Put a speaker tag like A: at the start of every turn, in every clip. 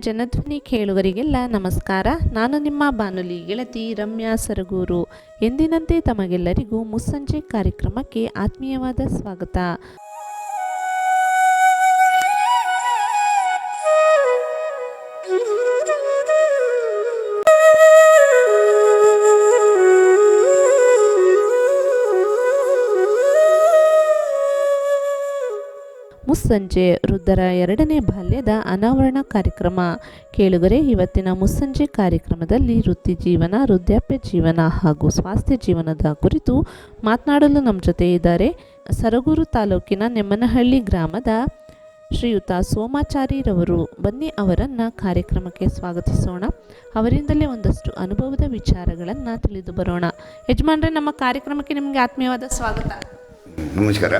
A: ಜನಧ್ವನಿ ಕೇಳುಗರಿಗೆಲ್ಲ ನಮಸ್ಕಾರ. ನಾನು ನಿಮ್ಮ ಬಾನುಲಿ ಗೆಳತಿ ರಮ್ಯಾ ಸರಗೂರು. ಎಂದಿನಂತೆ ತಮಗೆಲ್ಲರಿಗೂ ಮುಸ್ಸಂಜೆ ಕಾರ್ಯಕ್ರಮಕ್ಕೆ ಆತ್ಮೀಯವಾದ ಸ್ವಾಗತ. ಮುಸ್ಸಂಜೆ ವೃದ್ಧರ ಎರಡನೇ ಬಾಲ್ಯದ ಅನಾವರಣ ಕಾರ್ಯಕ್ರಮ. ಕೇಳುಗರೆ, ಇವತ್ತಿನ ಮುಸ್ಸಂಜೆ ಕಾರ್ಯಕ್ರಮದಲ್ಲಿ ವೃತ್ತಿ ಜೀವನ, ವೃದ್ಧಾಪ್ಯ ಜೀವನ ಹಾಗೂ ಸ್ವಾಸ್ಥ್ಯ ಜೀವನದ ಕುರಿತು ಮಾತನಾಡಲು ನಮ್ಮ ಜೊತೆ ಇದ್ದಾರೆ ಸರಗೂರು ತಾಲೂಕಿನ ನೆಮ್ಮನಹಳ್ಳಿ ಗ್ರಾಮದ ಶ್ರೀಯುತ ಸೋಮಾಚಾರಿರವರು ಬನ್ನಿ ಅವರನ್ನು ಕಾರ್ಯಕ್ರಮಕ್ಕೆ ಸ್ವಾಗತಿಸೋಣ. ಅವರಿಂದಲೇ ಒಂದಷ್ಟು ಅನುಭವದ ವಿಚಾರಗಳನ್ನು ತಿಳಿದು ಬರೋಣ. ಯಜಮಾನ್ರೆ, ನಮ್ಮ ಕಾರ್ಯಕ್ರಮಕ್ಕೆ ನಿಮಗೆ ಆತ್ಮೀಯವಾದ ಸ್ವಾಗತ.
B: ನಮಸ್ಕಾರ.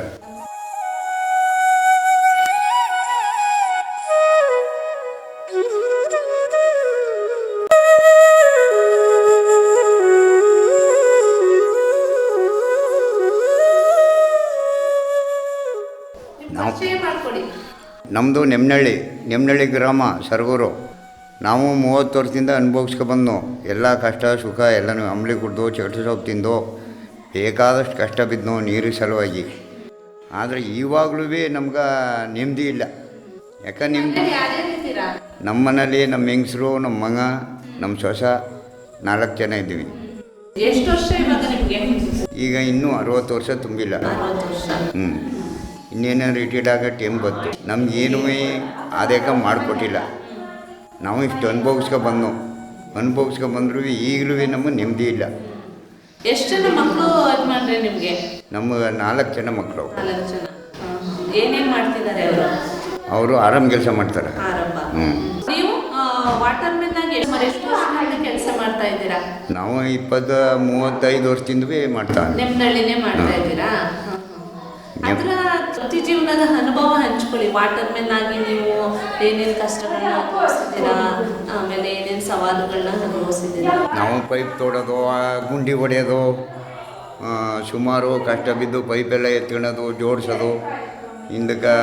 B: ನಮ್ಮದು ನೆಮ್ಮನಹಳ್ಳಿ ನೆಮ್ಮನಹಳ್ಳಿ ಗ್ರಾಮ ಸರ್ವರು ನಾವು ಮೂವತ್ತು ವರ್ಷದಿಂದ ಅನುಭವಿಸ್ಕೊಬಂದು ಎಲ್ಲ ಕಷ್ಟ ಸುಖ ಎಲ್ಲನೂ ಅಂಬಲಿ ಕುಡ್ದು ಚಟು ಸೊಪ್ಪು ತಿಂದು ಬೇಕಾದಷ್ಟು ಕಷ್ಟ ಬಿದ್ದು ನೀರು ಸಲುವಾಗಿ. ಆದರೆ ಇವಾಗಲೂ ನಮ್ಗೆ ನೆಮ್ಮದಿ ಇಲ್ಲ. ಯಾಕೆ ನೆಮ್ಮದಿ ನಮ್ಮ ಮನೇಲಿ ನಮ್ಮ ಹೆಂಗಸರು ನಮ್ಮ ಮಗ ನಮ್ಮ ಸೊಸ ನಾಲ್ಕು ಜನ ಇದ್ದೀವಿ. ಈಗ ಇನ್ನೂ ಅರವತ್ತು ವರ್ಷ ತುಂಬಿಲ್ಲ. ಹ್ಞೂ ಇನ್ನೇನು ರಿಟೈರ್ಡ್ ಆಗೋ ಟೈಮ್ ಬಂತು ನಮ್ಗೆ ಏನೂ ಆದೇಕ ಮಾಡಿಕೊಟ್ಟಿಲ್ಲ. ನಾವು ಇಷ್ಟು ಅನುಭವಿಸ್ಕೊ ಬಂದು ಅನುಭವಿಸ್ಕೊ ಬಂದರೂ ಈಗಲೂ ನಮಗೆ ನೆಮ್ಮದಿ ಇಲ್ಲ.
A: ಎಷ್ಟು ಜನ ಮಕ್ಕಳು ನಿಮಗೆ?
B: ನಮಗೆ ನಾಲ್ಕು ಜನ ಮಕ್ಕಳು
A: ಏನೇನು ಮಾಡ್ತಿದ್ದಾರೆ ಅವರು?
B: ಅವರು ಆರಾಮ್ ಕೆಲಸ ಮಾಡ್ತಾರೆ.
A: ನೀವು ವಾಟರ್ ಮೆನ್ ಆಗಿ ಸುಮಾರು ಕೆಲಸ ಮಾಡ್ತಾ ಇದ್ದೀರಾ?
B: ನಾವು ಇಪ್ಪತ್ತ ಮೂವತ್ತೈದು ವರ್ಷದಿಂದ ಮಾಡ್ತಾ
A: ಇದ್ದೀರಾ? ಅದರ ವೃತ್ತಿ ಜೀವನದ ಅನುಭವ ಹಂಚ್ಕೊಳ್ಳಿ. ವಾಟರ್ ಮೆನ್ ಆಗಿ ನೀವು ಏನೇನು ಕಷ್ಟಗಳನ್ನ ಅನುಭವಿಸಿದ್ದೀರಾ ಆಮೇಲೆ ಏನೇನು ಸವಾಲುಗಳನ್ನ ಅನುಭವಿಸಿದ್ದೀರಾ?
B: ನಾವು ಪೈಪ್ ತೋಡೋದು ಗುಂಡಿ ಹೊಡೆಯೋದು ಸುಮಾರು ಕಷ್ಟ ಬಿದ್ದು ಪೈಪೆಲ್ಲ ಎತ್ಕೊಳ್ಳೋದು ಜೋಡಿಸೋದು ಹಿಂದಕ್ಕೆ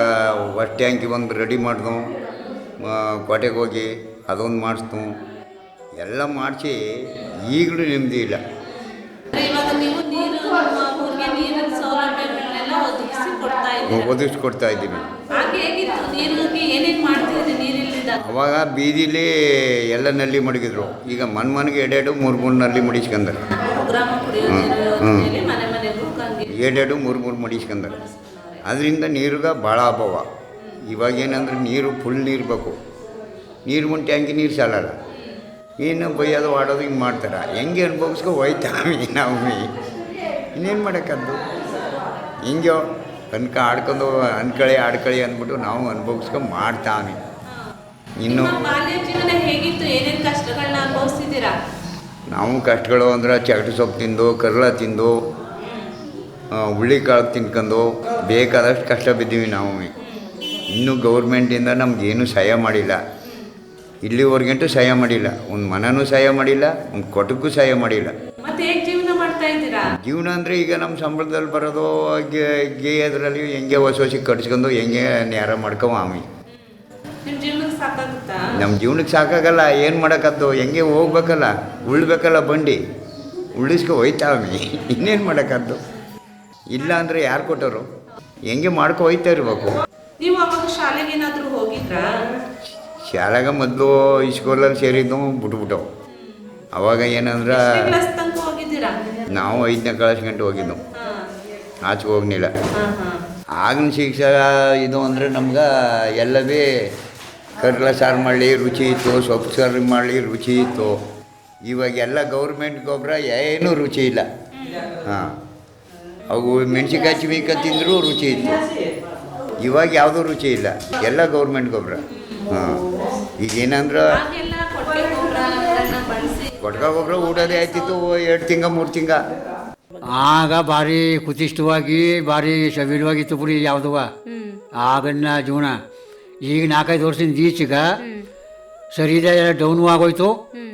B: ಹೊಟ್ಟೆ ಟ್ಯಾಂಕಿ ಒಂದು ರೆಡಿ ಮಾಡ್ದು ಕೋಟೆಗೆ ಹೋಗಿ ಅದೊಂದು ಮಾಡಿಸ್ತು. ಎಲ್ಲ ಮಾಡಿಸಿ ಈಗಲೂ ನೆಮ್ಮದಿ ಇಲ್ಲ.
A: ಇವಾಗ ನೀವು ನೀರು ಊರಿಗೆ ನೀರಿನ ಸೌಲಭ್ಯಗಳನ್ನೆಲ್ಲ ಕೊಡ್ತಾ ಇದ್ದೀರಾ?
B: ಒದಗಿಸ್ಕೊಡ್ತಾ ಇದ್ದೀವಿ.
A: ಆಗ ಹೇಗಿತ್ತು? ನೀರಿಗೆ ಏನೇನು ಮಾಡ್ತಿದ್ರಿ ನೀರಿಲ್ಲದಾಗ
B: ಅವಾಗ ಬೀದಿಲಿ ಎಲ್ಲ ನಲ್ಲಿ ಮಡಗಿದ್ರು. ಈಗ ಮನ್ ಮನೆಗೆ ಎರಡೆರಡು ಮೂರು ಮೂರು ನಲ್ಲಿ ಮಡಿಸ್ಕೊಂಡಾರೆ.
A: ಗ್ರಾಮ ಕುಡಿಯೋ
B: ಹ್ಮ್,
A: ನೀರು
B: ಹ್ಮ್.
A: ಯೋಜನೆಯಲ್ಲಿ ಮನೆ ಮನೆಗೂ ಗಂಗೆ
B: ಎರಡೆರಡು ಮೂರು ಮೂರು ಮಡಿಸ್ಕೊಂಡಾರೆ. ಅದರಿಂದ ನೀರಿಗೆ ಭಾಳ ಅಭಾವ. ಇವಾಗ ಏನಂದ್ರೆ ನೀರು ಫುಲ್ ನೀರು ಬೇಕು. ನೀರು ಒಂದು ಟ್ಯಾಂಕಿ ನೀರು ಸಾಲಲ್ಲ. ಏನು ಬೈಯೋದು ಆಡೋದು ಹಿಂಗೆ ಮಾಡ್ತಾರೆ. ಹೆಂಗೆ ಅನುಭವಿಸ್ಕೊ ಹೋಯ್ತಾವಿ ನಾವು ಇನ್ನೇನು ಮಾಡೋಕ್ಕದ್ದು ಹಿಂಗೆ ಅನ್ಕ ಆಡ್ಕೊಂಡು ಅನ್ಕಳಿ ಆಡ್ಕಳಿ ಅಂದ್ಬಿಟ್ಟು ನಾವು ಅನುಭವಿಸ್ಕೊಂಡು ಮಾಡ್ತಾನೆ. ಇನ್ನು ನಾವು ಕಷ್ಟಗಳು ಅಂದ್ರೆ ಚಗಟು ಸೊಪ್ಪು ತಿಂದು ಕರ್ಲ ತಿಂದು ಹುಳಿ ಕಾಳು ತಿನ್ಕೊಂಡು ಬೇಕಾದಷ್ಟು ಕಷ್ಟ ಬಿದ್ದೀವಿ ನಾವು. ಇನ್ನೂ ಗೌರ್ಮೆಂಟಿಂದ ನಮಗೇನು ಸಹಾಯ ಮಾಡಿಲ್ಲ. ಇಲ್ಲಿವರೆಗಂಟು ಸಹಾಯ ಮಾಡಿಲ್ಲ. ಒಂದು ಮನನೂ ಸಹಾಯ ಮಾಡಿಲ್ಲ ಒಂದು ಕೊಟಕ್ಕೂ ಸಹಾಯ ಮಾಡಿಲ್ಲ.
A: ಜೀವನ
B: ಅಂದರೆ ಈಗ ನಮ್ಮ ಸಂಬಳದಲ್ಲಿ ಬರೋದು ಗೆ ಅದರಲ್ಲಿ ಹೆಂಗೆ ಹೊಸ ಹೊಸ ಕಟ್ಸ್ಕೊಂಡು ಹೆಂಗೆ ನೇರ ಮಾಡ್ಕೊ ಆಮಿ
A: ನಿಮ್ಮ ಜೀವನಕ್ಕೆ
B: ಸಾಕಾಗಲ್ಲ ಏನು ಮಾಡೋಕ್ಕದ್ದು ಹೆಂಗೆ ಹೋಗ್ಬೇಕಲ್ಲ ಉಳ್ಬೇಕಲ್ಲ ಬಂಡಿ ಉಳಿಸ್ಕೊ ಹೋಯ್ತಾವಿ ಇನ್ನೇನು ಮಾಡೋಕ್ಕದ್ದು ಇಲ್ಲ ಅಂದರೆ ಯಾರು ಕೊಟ್ಟರು? ಹೆಂಗೆ ಮಾಡ್ಕೊ ಹೋಯ್ತಾ ಇರ್ಬೇಕು?
A: ಶಾಲೆಗೆ ಏನಾದರೂ ಹೋಗಿದ್ರಾ?
B: ಶಾಲೆಗೆ ಮೊದಲು ಸ್ಕೂಲಲ್ಲಿ ಸೇರಿದ್ದು ಬಿಟ್ಬಿಟ್ಟು ಅವಾಗ ಏನಂದ್ರೆ ನಾವು ಐದನೇ ಗಂಟೆ ಹೋಗಿದ್ದು.
A: ಹಾಂ.
B: ಆಚೆ ಹೋಗ್ಲಿಲ್ಲ ಆಗಿನ ಶಿಕ್ಷಕ ಇದು ಅಂದರೆ ನಮ್ಗೆ ಎಲ್ಲವೇ ಕರ್ಲ ಸಾರು ಮಾಡಲಿ ರುಚಿ ಇತ್ತು ಸೊಪ್ಪು ಸಾರು ಮಾಡಲಿ ರುಚಿ ಇತ್ತು. ಇವಾಗೆಲ್ಲ ಗೌರ್ಮೆಂಟ್ ಗೊಬ್ಬರ ಏನೂ ರುಚಿ ಇಲ್ಲ. ಹಾಂ. ಅವು ಮೆಣಸಿನ್ಕಾಯಿ ಚಿಮಿಕ ತಿಂದರೂ ರುಚಿ ಇತ್ತು. ಇವಾಗ ಯಾವುದೂ ರುಚಿ ಇಲ್ಲ. ಎಲ್ಲ ಗೌರ್ಮೆಂಟ್ ಗೊಬ್ಬರ ಹಾಂ. ಈಗ ಏನಂದ್ರೆ
A: ಆಗೆಲ್ಲ ಕೊಟ್ಟಿಗೆ ಗೊಬ್ಬರಗಳನ್ನ ಬಳಸಿ
B: ಕೊಟ್ಕ ಊಟದೇ ಆಯ್ತಿತ್ತು, ಎರಡು ತಿಂಗ, ಮೂರು ತಿಂಗ.
C: ಆಗ ಭಾರಿ ಕುತಿಷ್ಠವಾಗಿ, ಭಾರಿ ಸವಿಲವಾಗಿತ್ತು ಬಿಡಿ ಯಾವುದವ ಆಗನ್ನ ಜೀವನ. ಈಗ ನಾಲ್ಕೈದು ವರ್ಷದಿಂದ ಈಚೆಗ ಎಲ್ಲ ಡೌನು ಆಗೋಯ್ತು.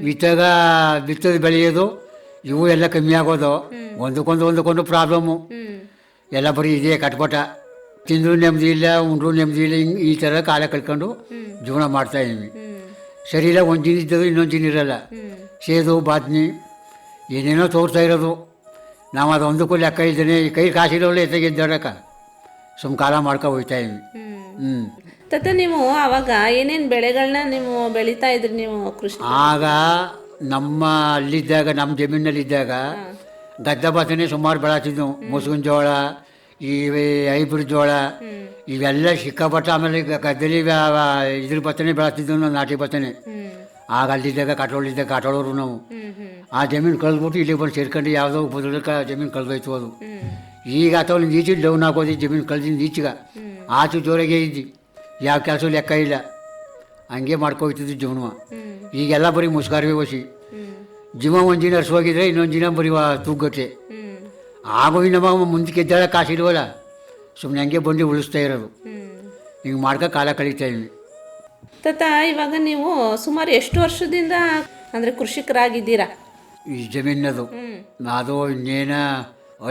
C: ಬಿತ್ತಾಗ, ಬಿತ್ತದ ಬೆಳೆಯೋದು ಇವು ಎಲ್ಲ ಕಮ್ಮಿ ಆಗೋದು. ಒಂದಕ್ಕೊಂದು ಒಂದಕ್ಕೊಂದು ಪ್ರಾಬ್ಲಮ್ಮು ಎಲ್ಲ ಬರೀ ಇದೇ ಕಟ್ಪಟ ತಿಂದರೂ ನೆಮ್ಮದಿ ಇಲ್ಲ, ಉಂಡ್ರೂ ನೆಮ್ಮದಿ ಇಲ್ಲ, ಹಿಂಗೆ ಈ ಥರ ಕಾಲ ಕಳ್ಕೊಂಡು ಜೀವನ ಮಾಡ್ತಾ ಇದ್ದೀವಿ ಇಲ್ಲ ಒಂದು ದಿನ ಇದ್ದದು ಇನ್ನೊಂದು ದಿನ ಇರಲ್ಲ. ಸೇದು ಬಾದ್ನಿ ಏನೇನೋ ತೋರ್ತಾ ಇರೋದು. ನಾವು ಅದು ಒಂದಕ್ಕೂ ಲೆಕ್ಕ ಇದ್ದೇನೆ ಈ ಕೈ ಕಾಸಿರೋಲ್ಲ ಎತ್ತಗೆ ಎದ್ದಾಡಕ ಸುಮ್ ಕಾಲ ಮಾಡ್ಕೊ ಹೋಗ್ತಾ ಇದ್ವಿ. ಹ್ಞೂ
A: ತತ್ತ ನೀವು ಅವಾಗ ಏನೇನು ಬೆಳೆಗಳನ್ನ ನೀವು ಬೆಳಿತಾ ಇದ್ರಿ ನೀವು ಕೃಷಿ
C: ಆಗ ನಮ್ಮ ಅಲ್ಲಿದ್ದಾಗ ನಮ್ಮ ಜಮೀನಲ್ಲಿದ್ದಾಗ ಗದ್ದೆ ಬಾತನೇ ಸುಮಾರು ಬೆಳಾತಿದ್ವು. ಮುಸುಗಿನ ಜೋಳ ಈ ಹೈಬ್ರಿಡ್ ಜೋಳ ಇವೆಲ್ಲ ಸಿಕ್ಕಾಪಟ್ಟ ಆಮೇಲೆ ಈಗ ಗದ್ದೆಲಿ ಇದ್ರ ಬತ್ತನೆ ಬೆಳತಿದ್ವು ನಾವು ನಾಟಿ ಬತ್ತನೆ. ಆಗ ಅಲ್ಲಿದ್ದಾಗ ಕಾಟೋಳಿದ್ದಾಗ ಕಾಟೋಳೋರು ನಾವು. ಆ ಜಮೀನು ಕಳೆದ್ಬಿಟ್ಟು ಇಲ್ಲಿ ಬಂದು ಸೇರ್ಕೊಂಡು ಯಾವುದೋ ಬದಲಕ ಜಮೀನು ಕಳೆದೋಯ್ತು ಅದು. ಈಗ ಅಥವಾ ಈಚೆ ಡೌನ್ ಹಾಕೋದು ಜಮೀನು ಕಳೆದಿಂದ ಈಚೆಗ. ಆಚು ಜೋರಾಗೆ ಇದ್ದಿ. ಯಾವ ಕೆಲಸ ಲೆಕ್ಕ ಇಲ್ಲ. ಹಂಗೆ ಮಾಡ್ಕೋಯ್ತಿದ್ದು ಜೀವನ ಈಗೆಲ್ಲ ಬರೀ ಮುಸ್ಕಾರವೇ ವಸಿ ಜೀವ ಒಂದು ದಿನ ಹರ್ಸೋಗಿದ್ರೆ ಇನ್ನೊಂದು ದಿನ ಬರೀ ವಾ- ತೂಗತ್ತೆ ಆಗೋ ನಮ್ಮ ಮುಂದಕ್ಕೆ ಕಾಸು ಇಡುವಲ್ಲ ಸುಮ್ಮನೆ ಹಂಗೆ ಬಂದು ಉಳಿಸ್ತಾ ಇರೋದು. ಹಿಂಗೆ ಮಾಡ್ಕೊ ಕಾಲ ಕಳೀತಾ ಇದ್ದೀನಿ.
A: ತತ್ತ ಇವಾಗ ನೀವು ಸುಮಾರು ಎಷ್ಟು ವರ್ಷದಿಂದ ಅಂದರೆ ಕೃಷಿಕರಾಗಿದ್ದೀರಾ?
C: ಈ ಜಮೀನದು. ಅದು ಇನ್ನೇನ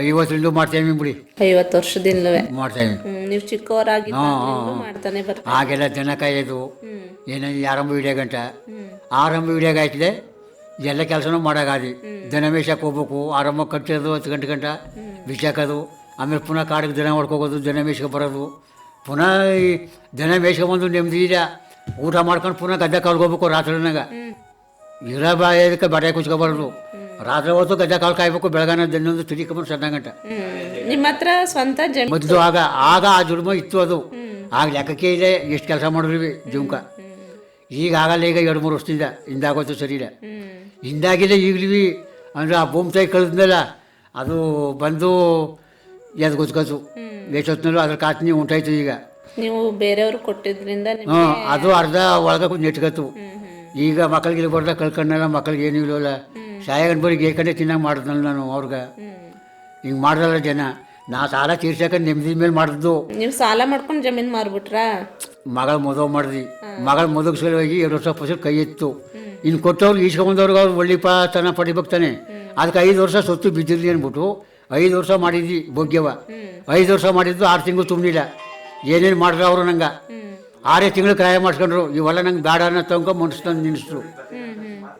C: ಐವತ್ತರಿಂದ ಮಾಡ್ತಾ ಬಿಡಿ.
A: ಐವತ್ತು ವರ್ಷದಿಂದಲೂ.
C: ಮಾಡ್ತೇವೆ
A: ನೀವು ಚಿಕ್ಕವರಾಗಿ ಮಾಡ್ತಾನೆ ಜನ
C: ಆಗೆಲ್ಲ ದನ ಕಾಯೋದು ಏನೇನು ಆರಂಭ ವಿಡಿಯೋ ಗಂಟ. ಆರಂಭ ವಿಡಿಯೋಗ ಆಯ್ತದೆ. ಎಲ್ಲ ಕೆಲಸನೂ ಮಾಡೋಕ್ಕಾದಿ ದಿನ ಮೇಯ್ಸಕ್ಕೆ ಹೋಗ್ಬೇಕು ಆರಾಮ ಕಟ್ಟೋದು ಹತ್ತು ಗಂಟೆ ಗಂಟ ಬಿಸಾಕೋದು ಆಮೇಲೆ ಪುನಃ ಕಾಡಿಗೆ ದಿನ ಹೊಡ್ಕೋಗೋದು ದಿನ ಮೇಯ್ಸ್ಕೊ ಬರೋದು. ಪುನಃ ಈ ದನ ಮೇಯ್ಸ್ಕೊಂಬಂದು ನೆಮ್ಮದಿ ಇಲ್ಲ ಊಟ ಮಾಡ್ಕೊಂಡು ಪುನಃ ಗದ್ದೆ ಕಾಲ್ಗೆ ರಾತ್ರಿನಾಗ ಇರೋ ಬಾಯದಕ್ಕೆ ಬಟ್ಟೆ ಕುಚ್ಕೊಬಾರ್ದು ರಾತ್ರಿ ಹೊತ್ತು ಗದ್ದೆ ಕಾಲು ಕಾಯ್ಬೇಕು ಬೆಳಗಾನ ದಿನೊಂದು ತಿರಿಕೊಂಬಂದು ಸಣ್ಣ ಗಂಟ.
A: ನಿಮ್ಮ ಹತ್ರ ಸ್ವಂತ
C: ಮೊದಲು ಆಗ ಆಗ ಆ ದುಡಿಮೆ ಇತ್ತು ಅದು. ಆಗ ಲೆಕ್ಕಕ್ಕೆ ಇದೆ ಎಷ್ಟು ಕೆಲಸ ಮಾಡಿದ್ವಿ ಜುಮ್ಕ. ಈಗ ಆಗಲ್ಲ ಈಗ ಎರಡು ಮೂರು ವರ್ಷದಿಂದ ಹಿಂದಾಗೋದು ಸರಿ ಇಲ್ಲ. ಹಿಂದಾಗಿದೆ ಈಗಲೂ ಅಂದರೆ ಆ ಭೂಮಿ ತಾಯಿ ಕಳೆದ್ಮೇಲೆ ಅದು ಬಂದು ಎದ್ದು ಗೊತ್ಕೋತು ಎಷ್ಟೊತ್ತಿನಲ್ಲೂ ಅದ್ರ ಕಾತ್ನಿ ಉಂಟಾಯ್ತು ಈಗ.
A: ನೀವು ಬೇರೆಯವ್ರು ಕೊಟ್ಟಿದ್ರಿಂದ
C: ಹ್ಞೂ ಅದು ಅರ್ಧ ಒಳಗೆ ನೆಟ್ಕತ್ತು ಈಗ ಮಕ್ಕಳಿಗೆ ಬರ್ದ ಕಳ್ಕೊಂಡಲ್ಲ ಮಕ್ಕಳಿಗೆ ಏನೂ ಇಲ್ಲವಲ್ಲ. ಸಾಯಗನ್ ಬರೀ ಏಕಂಡೆ ತಿನ್ನಂಗೆ ಮಾಡಿದ್ನಲ್ಲ ನಾನು ಅವ್ರಿಗೆ. ಹಿಂಗೆ ಮಾಡ್ದಲ್ಲ ಜನ. ನಾ ಸಾಲ ತೀರ್ಸಕ್ಕೆ ನೆಮ್ಮದಿ ಮೇಲೆ ಮಾಡಿದ್ದು
A: ನೀವು ಸಾಲ ಮಾಡ್ಕೊಂಡು ಜಮೀನು ಮಾರ್ಬಿಟ್ರಾ?
C: ಮಗಳ ಮದುವೆ ಮಾಡಿದ್ವಿ ಮಗಳ ಮದುವೆ ಸಲುವಾಗಿ ಎರಡು ವರ್ಷ ಫಸಲು ಕೈ ಇತ್ತು ಇನ್ನು ಕೊಟ್ಟವ್ರು ಈಸ್ಕೊಂಬಂದವ್ರಿಗೆ ಅವ್ರು ಒಳ್ಳೆ ತನ ಪಡಿಬೇಕು ತಾನೆ ಅದಕ್ಕೆ ಐದು ವರ್ಷ ಸೊತ್ತು ಬಿದ್ದಿರಲಿ ಅಂದ್ಬಿಟ್ಟು ಐದು ವರ್ಷ ಮಾಡಿದ್ವಿ ಭೋಗ್ಯವ. ಐದು ವರ್ಷ ಮಾಡಿದ್ದು ಆರು ತಿಂಗಳು ತುಂಬಲಿಲ್ಲ. ಏನೇನು ಮಾಡಿದ್ರು ಅವರು ನಂಗೆ? ಆರೇ ತಿಂಗಳು ಕ್ರಾಯ ಮಾಡ್ಸ್ಕೊಂಡ್ರು. ಇವೆಲ್ಲ ನಂಗೆ ಬೇಡ ಅನ್ನೋ ತಗೊಂಡು ಮನಸ್ಸು ತಂದು ನಿಲ್ಲಿಸ್ರು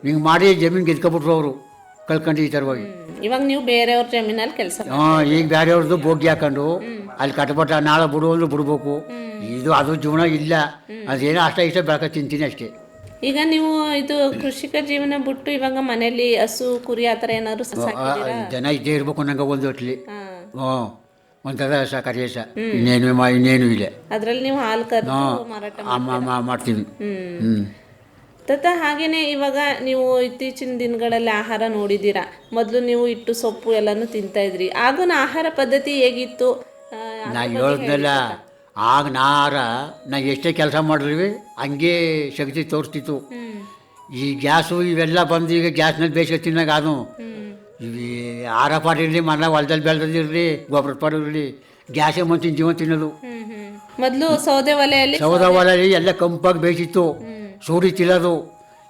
C: ಹಿಂಗೆ ಮಾಡಿ ಜಮೀನು ಗೆದ್ಕೊಬಿಟ್ರು ಅವರು. ಕಳ್ಕೊಂಡು ಈ ಥರವಾಗಿ.
A: ಇವಾಗ ನೀವು ಬೇರೆಯವ್ರ ಜಮೀನಲ್ಲಿ ಕೆಲಸ
C: ಹಾಂ ಈಗ ಬೇರೆಯವ್ರದ್ದು ಬೋಗಿ ಹಾಕೊಂಡು ಅಲ್ಲಿ ಕಟ್ಟಬಟ್ಟ ನಾಳೆ ಬಿಡು ಅಂದ್ರೆ ಬಿಡ್ಬೇಕು. ಇದು ಅದು ಜೀವನ ಇಲ್ಲ. ಅದೇನೋ ಅಷ್ಟ ಇಷ್ಟ ಬೆಳಕ ತಿಂತೀನಿ ಅಷ್ಟೇ.
A: ಈಗ ನೀವು ಇದು ಕೃಷಿಕ ಜೀವನ ಬಿಟ್ಟು ಇವಾಗ ಮನೆಯಲ್ಲಿ ಹಸು ಕುರಿ ಆ ಥರ ಏನಾದ್ರು
C: ಜನ ಇದ್ದೇ ಇರ್ಬೇಕು ನಂಗೆ ಒಂದು ಹೊಟ್ಲಿ ಹ್ಞೂ ಒಂಥರ ಸ ಕರಿಯಸ. ಇನ್ನೇನು ಇನ್ನೇನು ಇಲ್ಲ.
A: ಅದ್ರಲ್ಲಿ ನೀವು ಹಾಲು ಕರೆದು ಮಾರಾಟ
C: ಮಾಡ್ತೀವಿ.
A: ಹ್ಮ್.
C: ಹ್ಞೂ
A: ತತ್ತ ಹಾಗೇನೆ ಇವಾಗ ನೀವು ಇತ್ತೀಚಿನ ದಿನಗಳಲ್ಲಿ ಆಹಾರ ನೋಡಿದ್ದೀರಾ. ಮೊದಲು ನೀವು ಇಟ್ಟು ಸೊಪ್ಪು ಎಲ್ಲಾನು ತಿಂತಾ ಇದ್ರಿ. ಆಗಿನ ಆಹಾರ ಪದ್ಧತಿ ಹೇಗಿತ್ತು?
C: ನಾ ಹೇಳ್ದಲ್ಲ ಆಗ ನಾರ ನಾ ಎಷ್ಟೇ ಕೆಲಸ ಮಾಡಿದ್ವಿ ಹಂಗೆ ಶಕ್ತಿ ತೋರಿಸ್ತಿತ್ತು. ಈ ಗ್ಯಾಸು ಇವೆಲ್ಲ ಬಂದು ಈಗ ಗ್ಯಾಸ್ನಲ್ಲಿ ಬೇಸಿಗೆ ತಿನ್ನಾಗ ಅದು ಈ ಆಹಾರ ಪಾಠ ಇರಲಿ ಮನೆ ಹೊಲದಲ್ಲಿ ಬೆಳೆದಿರಲಿ ಗೊಬ್ಬರ ಪಾಠ ಇರಲಿ ಗ್ಯಾಸೇ ಮಂತಿನ ಜೀವನ ತಿನ್ನೋದು.
A: ಮೊದಲು ಸೌದೆ ಒಲೆಯಲ್ಲಿ
C: ಸೌದೆ ಒಲೆಯಲ್ಲಿ ಎಲ್ಲ ಕಂಪಾಗಿ ಬೇಯಿಸಿತ್ತು. ಸೂಡಿ ತಿಲ್ಲೋದು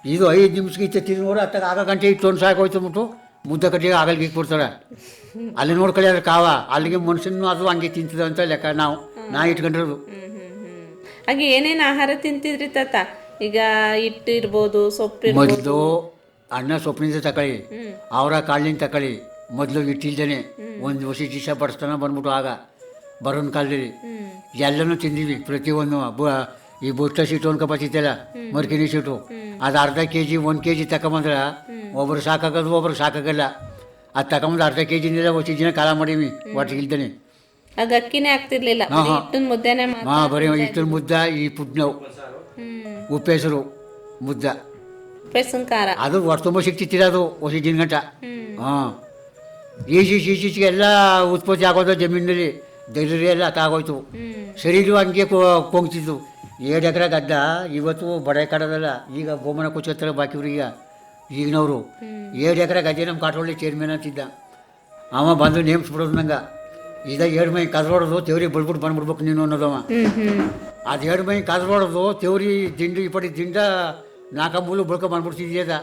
C: ಇದು ಐದು ನಿಮಿಷಕ್ಕೆ ಇತ್ತು ನೋಡಿ ಅತ್ತಾಗ ಆಗ ಗಂಟೆ ಇಟ್ಟು ಒಂದು ಸಾಕೋಯ್ತು ಅಂದ್ಬಿಟ್ಟು ಮುದ್ದೆ ಕಟ್ಟಿಗೆ ಆಗಲ್ಗೆ ಕೊಡ್ತಾರೆ. ಅಲ್ಲಿ ನೋಡ್ಕೊಳ್ಳಿ ಅದ್ರ ಕಾವ. ಅಲ್ಲಿಗೆ ಮನುಷ್ಯನೂ ಅದು ಹಂಗೆ ತಿಂತದ ಅಂತ ಲೆಕ್ಕ ನಾವು. ನಾ ಇಟ್ಕೊಂಡಿರೋದು.
A: ಹಾಗೆ ಏನೇನು ಆಹಾರ ತಿಂತಿದ್ರಿ ತಾತ? ಈಗ ಹಿಟ್ಟು ಇರ್ಬೋದು ಸೊಪ್ಪು
C: ಮೊದಲು ಅಣ್ಣ ಸೊಪ್ಪಿನಿಂದ ತಕೊಳ್ಳಿ. ಅವರ ಕಾಳಿನಿಂದ ತಕೊಳ್ಳಿ. ಮೊದಲು ಇಟ್ಟಿಲ್ದೇನೆ ಒಂದು ವರ್ಷ ದಿವಸ ಬಡಿಸ್ತಾನ ಬಂದ್ಬಿಟ್ಟು ಆಗ. ಬರೋನ್ ಕಾಲದಲ್ಲಿ. ಎಲ್ಲನೂ ತಿಂದೀವಿ ಪ್ರತಿಯೊಂದು. ಈ ಬುಷ್ಟ ಸೀಟು ಅನ್ಕೊಬತ್ತಿತ್ತಲ್ಲ ಮರ್ಕಿನಿ ಸೀಟು ಅದು ಅರ್ಧ ಕೆ ಜಿ ಒಂದು ಕೆ ಜಿ ತಗೊಂಬಂದ್ರೆ ಒಬ್ರು ಸಾಕಾಗೋದು ಒಬ್ರು ಸಾಕಾಗಲ್ಲ. ಅದು ತಗೊಂಬಂದು ಅರ್ಧ ಕೆ ಜಿನಿಲ್ಲ ಒಂದು ದಿನ ಕಾಲ ಮಾಡೀವಿ ಒಟ್ಟಿಗೆ ಇಲ್ದೇನೆ.
A: ಆಗ ಅಕ್ಕಿನೇ ಆಗ್ತಿರ್ಲಿಲ್ಲ ಹಿಟ್ಟಿನ ಮುದ್ದೆನೇ
C: ಹಾಂ ಬರೀ ಹಿಟ್ಟಿನ ಮುದ್ದ ಈ ಪುಡ್ನವು ಉಪ್ಪೆಸರು ಮುದ್ದ.
A: ಬೆಸನ್ ಖಾರ.
C: ಅದು ಸಿಕ್ತಿತ್ತಿಲ್ಲ ಅದು ಒಂದು ದಿನ ಗಂಟ ಹಾಂ. ಈಚೆ ಈಚೀಚೆಗೆ ಎಲ್ಲ ಉತ್ಪತ್ತಿ ಆಗೋದು ಜಮೀನಲ್ಲಿ ಧೈರ್ಯ ಎಲ್ಲ ತಾಗೋಯ್ತು ಸರಿಗೂ ಹಂಗೆ ಕೊಂಗ್ತಿದ್ದು? ಏಳು ಎಕರೆ ಗದ್ದ ಇವತ್ತು ಬಡ ಕಡದಲ್ಲ ಈಗ ಗೋಮನ ಕುಚ್ಚತ್ತರ ಬಾಕಿ ಈಗ ಈಗಿನವರು. ಏಳು ಎಕರೆ ಗದ್ದೆ ನಮ್ಮ ಕಾಟೊಳ್ಳಿ ಚೇರ್ಮನ್ ಅಂತಿದ್ದ. ಅವ ಬಂದು ನೇಮಿಸ್ಬಿಡೋದು ನಂಗೆ. ಈಗ ಎರಡು ಮೈ ಕದ್ರೋಡೋದು ತೇವ್ರಿ ಬಿಡ್ಬಿಟ್ಟು ಬಂದ್ಬಿಡ್ಬೇಕು ನೀನು ಅನ್ನೋದವ ಅದು ಎರಡು ಮೈ ಕದ್ರೋಡೋದು ತೇವ್ರಿ ದಿಂಡು ಈ ಪಡಿ ದಿಂಡ ನಾಲ್ಕ ಮೂಲು ಬಳ್ಕೊ ಬಂದ್ಬಿಡ್ತಿದ್ಯದ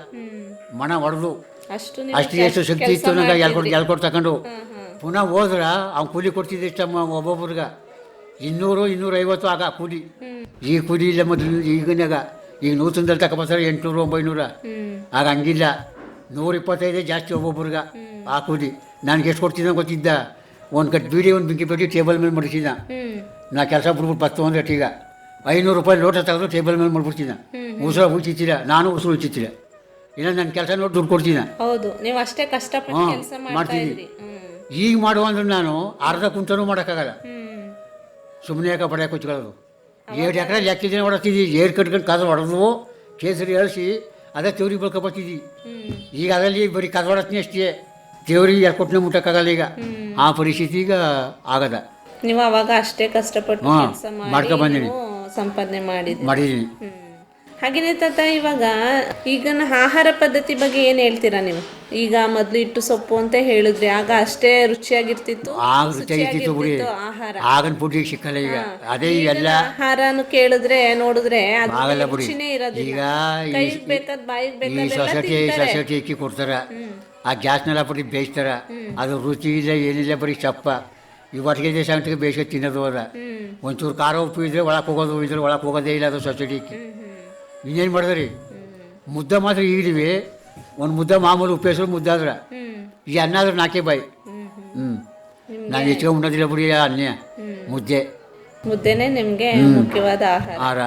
C: ಮಣ ಹೊಡೆದು
A: ಅಷ್ಟು
C: ಅಷ್ಟು ಎಷ್ಟು ಶಕ್ತಿ ಇತ್ತು ನಂಗೆ ಎಲ್ಕೊಟ್ಟು ಎಲ್ಕೊಟ್ಟು ತಗೊಂಡು ಪುನಃ ಹೋದ್ರ ಅವ್ನು ಕೂಲಿ ಕೊಡ್ತಿದ್ದೆ ಇಷ್ಟಮ್ಮ ಒಬ್ಬೊಬ್ರಿಗೆ. ಇನ್ನೂರು ಇನ್ನೂರೈವತ್ತು ಆಗ ಕೂಲಿ. ಈ ಕೂಲಿ ಇಲ್ಲ ಮೊದಲು ಈಗಿನಾಗ ಈಗ ನೂತನದಲ್ಲಿ ತಗೊಬರ್ತಾರೆ ಎಂಟುನೂರು ಒಂಬೈನೂರ. ಆಗ ಹಂಗಿಲ್ಲ. ನೂರ ಇಪ್ಪತ್ತೈದೇ ಜಾಸ್ತಿ ಒಬ್ಬೊಬ್ರಿಗೆ ಆ ಕೂಲಿ. ನನಗೆ ಎಷ್ಟು ಕೊಡ್ತಿದ್ದ ಗೊತ್ತಿದ್ದ. ಒಂದು ಕಟ್ ಬೀಡಿ ಒಂದು ಬಿಂಕಿ ಬಿಟ್ಟು ಟೇಬಲ್ ಮೇಲೆ ಮಡಿಸಿದ ನಾ ಕೆಲಸ ಬಿಡ್ಬಿಟ್ಟು ಬತ್ತು ಅಂದ್ರೆ ಈಗ ಐನೂರು ರೂಪಾಯಿ ಲೋಟ ತೆಗೆದು ಟೇಬಲ್ ಮೇಲೆ ಮಾಡ್ಬಿಡ್ತೀನಿ ಉಸಿರ ಉಚಿತಿಲ್ಲ ನಾನು ಉಸಿರು ಉಚಿತಿಲ್ಲ ಇಲ್ಲ ನನ್ನ ಕೆಲಸ ನೋಡಿ ದುಡ್ಡು ಕೊಡ್ತೀನಿ.
A: ಹೌದು. ನೀವು ಅಷ್ಟೇ ಕಷ್ಟಪಟ್ಟು
C: ಹಾ,
A: ಕೆಲಸ ಮಾಡ್ತಾ ಇದ್ರಿ. ಹ್ಮ್.
C: ಈಗ ಮಾಡುವ ಅಂದ್ರೆ ನಾನು ಅರ್ಧ ಕುಂಟನೂ ಮಾಡೋಕ್ಕಾಗಲ್ಲ. ಸುಮ್ಮನೆ ಯಾಕೆ ಬಡ ಕುಚ್ಕೊಳ್ಳೋದು? ಏಟು ಎಕರೆ ಲೆಕ್ಕಿದ್ದೇನೆ ಹೊಡತಿದ್ವಿ ಏರ್ ಕಟ್ಕೊಂಡು ಕದ ಹೊಡೆದು ಕೇಸರಿ ಅಳಿಸಿ ಅದೇ ತೇವ್ರಿ ಬರ್ಕೊಬರ್ತಿದ್ದಿ
A: ಹ್ಮ್.
C: ಈಗ ಅದರಲ್ಲಿ ಬರೀ ಕದ ಹೊಡತ್ನಿ ಅಷ್ಟೇ. ತೇವ್ರಿ ಕೊಟ್ಟನೆ ಮುಟ್ಟಕ್ಕಾಗಲ್ಲ ಈಗ. ಆ ಪರಿಸ್ಥಿತಿ ಈಗ ಆಗದ.
A: ನೀವು ಅವಾಗ ಅಷ್ಟೇ ಕಷ್ಟಪಟ್ಟು
C: ಮಾಡ್ಕೊ
A: ಮಾಡಿ
C: ಬಂದೀನಿ.
A: ಸಂಪಾದನೆ ಮಾಡಿದ್ರಿ.
C: ಮಾಡಿದ್ದೀನಿ
A: ಹಾಗೇನೆ ತಾತ ಇವಾಗ ಈಗಿನ ಆಹಾರ ಪದ್ಧತಿ ಬಗ್ಗೆ ಏನು ಹೇಳ್ತೀರಾ ನೀವು? ಈಗ ಮೊದಲು ಇಟ್ಟು ಸೊಪ್ಪು ಅಂತ ಹೇಳಿದ್ರಿ ಆಗ ಅಷ್ಟೇ ರುಚಿಯಾಗಿರ್ತಿತ್ತು
C: ಆಗ ರುಚಿಯಾಗಿತ್ತು ಬಿಡಿ
A: ಶುಚಿಯಾಗಿರ್ತಿತ್ತು ಆಹಾರ.
C: ಆಗನ್ ಪುಡಿ ಸಿಕ್ಕಲ್ಲ ಈಗ. ಅದೇ ಎಲ್ಲ
A: ಆಹಾರನು ಕೇಳಿದ್ರೆ ನೋಡಿದ್ರೆ ಅದು
C: ಆಗಲ್ಲ ಬಿಡಿ.
A: ರುಚಿನೇ ಇರೋದಿಲ್ಲ.
C: ಈಗ ಈ-
A: ಕೈಗೆ ಬೇಕಾದ್ ಬಾಯಿಗೆ
C: ಈ
A: ಬೇಕಾದೆಲ್ಲ
C: ಸೊಸೈಟಿ
A: ತಿಂತಾರೆ.
C: ಸೊಸೈಟಿ ಇಕ್ಕಿ ಕೊಡ್ತಾರ. ಆ ಗ್ಯಾಸ್ನೆಲ್ಲ ಪುಡಿ ಬೇಯಿಸ್ತಾರ. ಅದು ರುಚಿ ಇಲ್ಲ ಏನಿಲ್ಲ ಬರೀ ಚಪ್ಪ. ಈ ಒಟ್ಟಿಗೆ ಸಂಟಿಗೆ ಬೇಯಿಸ್ಕೊಂಡು ತಿನ್ನೋದು ಅದ. ಒಂಚೂರು ಖಾರ ಉಪ್ಪು ಇದ್ರೆ ಒಳಗೆ ಹೋಗೋದು ಇದ್ರೆ ಒಳಗೆ ಹೋಗೋದೇ ಇಲ್ಲ ಅದು ಸೊಸೈಟಿ ಇಕ್ಕಿ. ಇನ್ನೇನು ಮಾಡಿದ್ರಿ? ಮುದ್ದೆ ಮಾತ್ರ ಈಗಿದೀವಿ. ಒಂದು ಮುದ್ದೆ ಮಾಮೂಲು ಉಪ್ಪು ಹೆಸರು ಮುದ್ದೆ ಆದ್ರೆ. ಈ ಅನ್ನ ಆದ್ರೆ ನಾಲ್ಕೇ ಬಾಯಿ. ಹ್ಞೂ ನಾನು ಹೆಚ್ಚಿಗೆ ಉಣ್ಣೋದಿಲ್ಲ ಬಿಡಿ ಅನ್ನ ಮುದ್ದೆ.
A: ಮುದ್ದೆನೇ ನಿಮಗೆ ಮುಖ್ಯವಾದ ಆಹಾರ.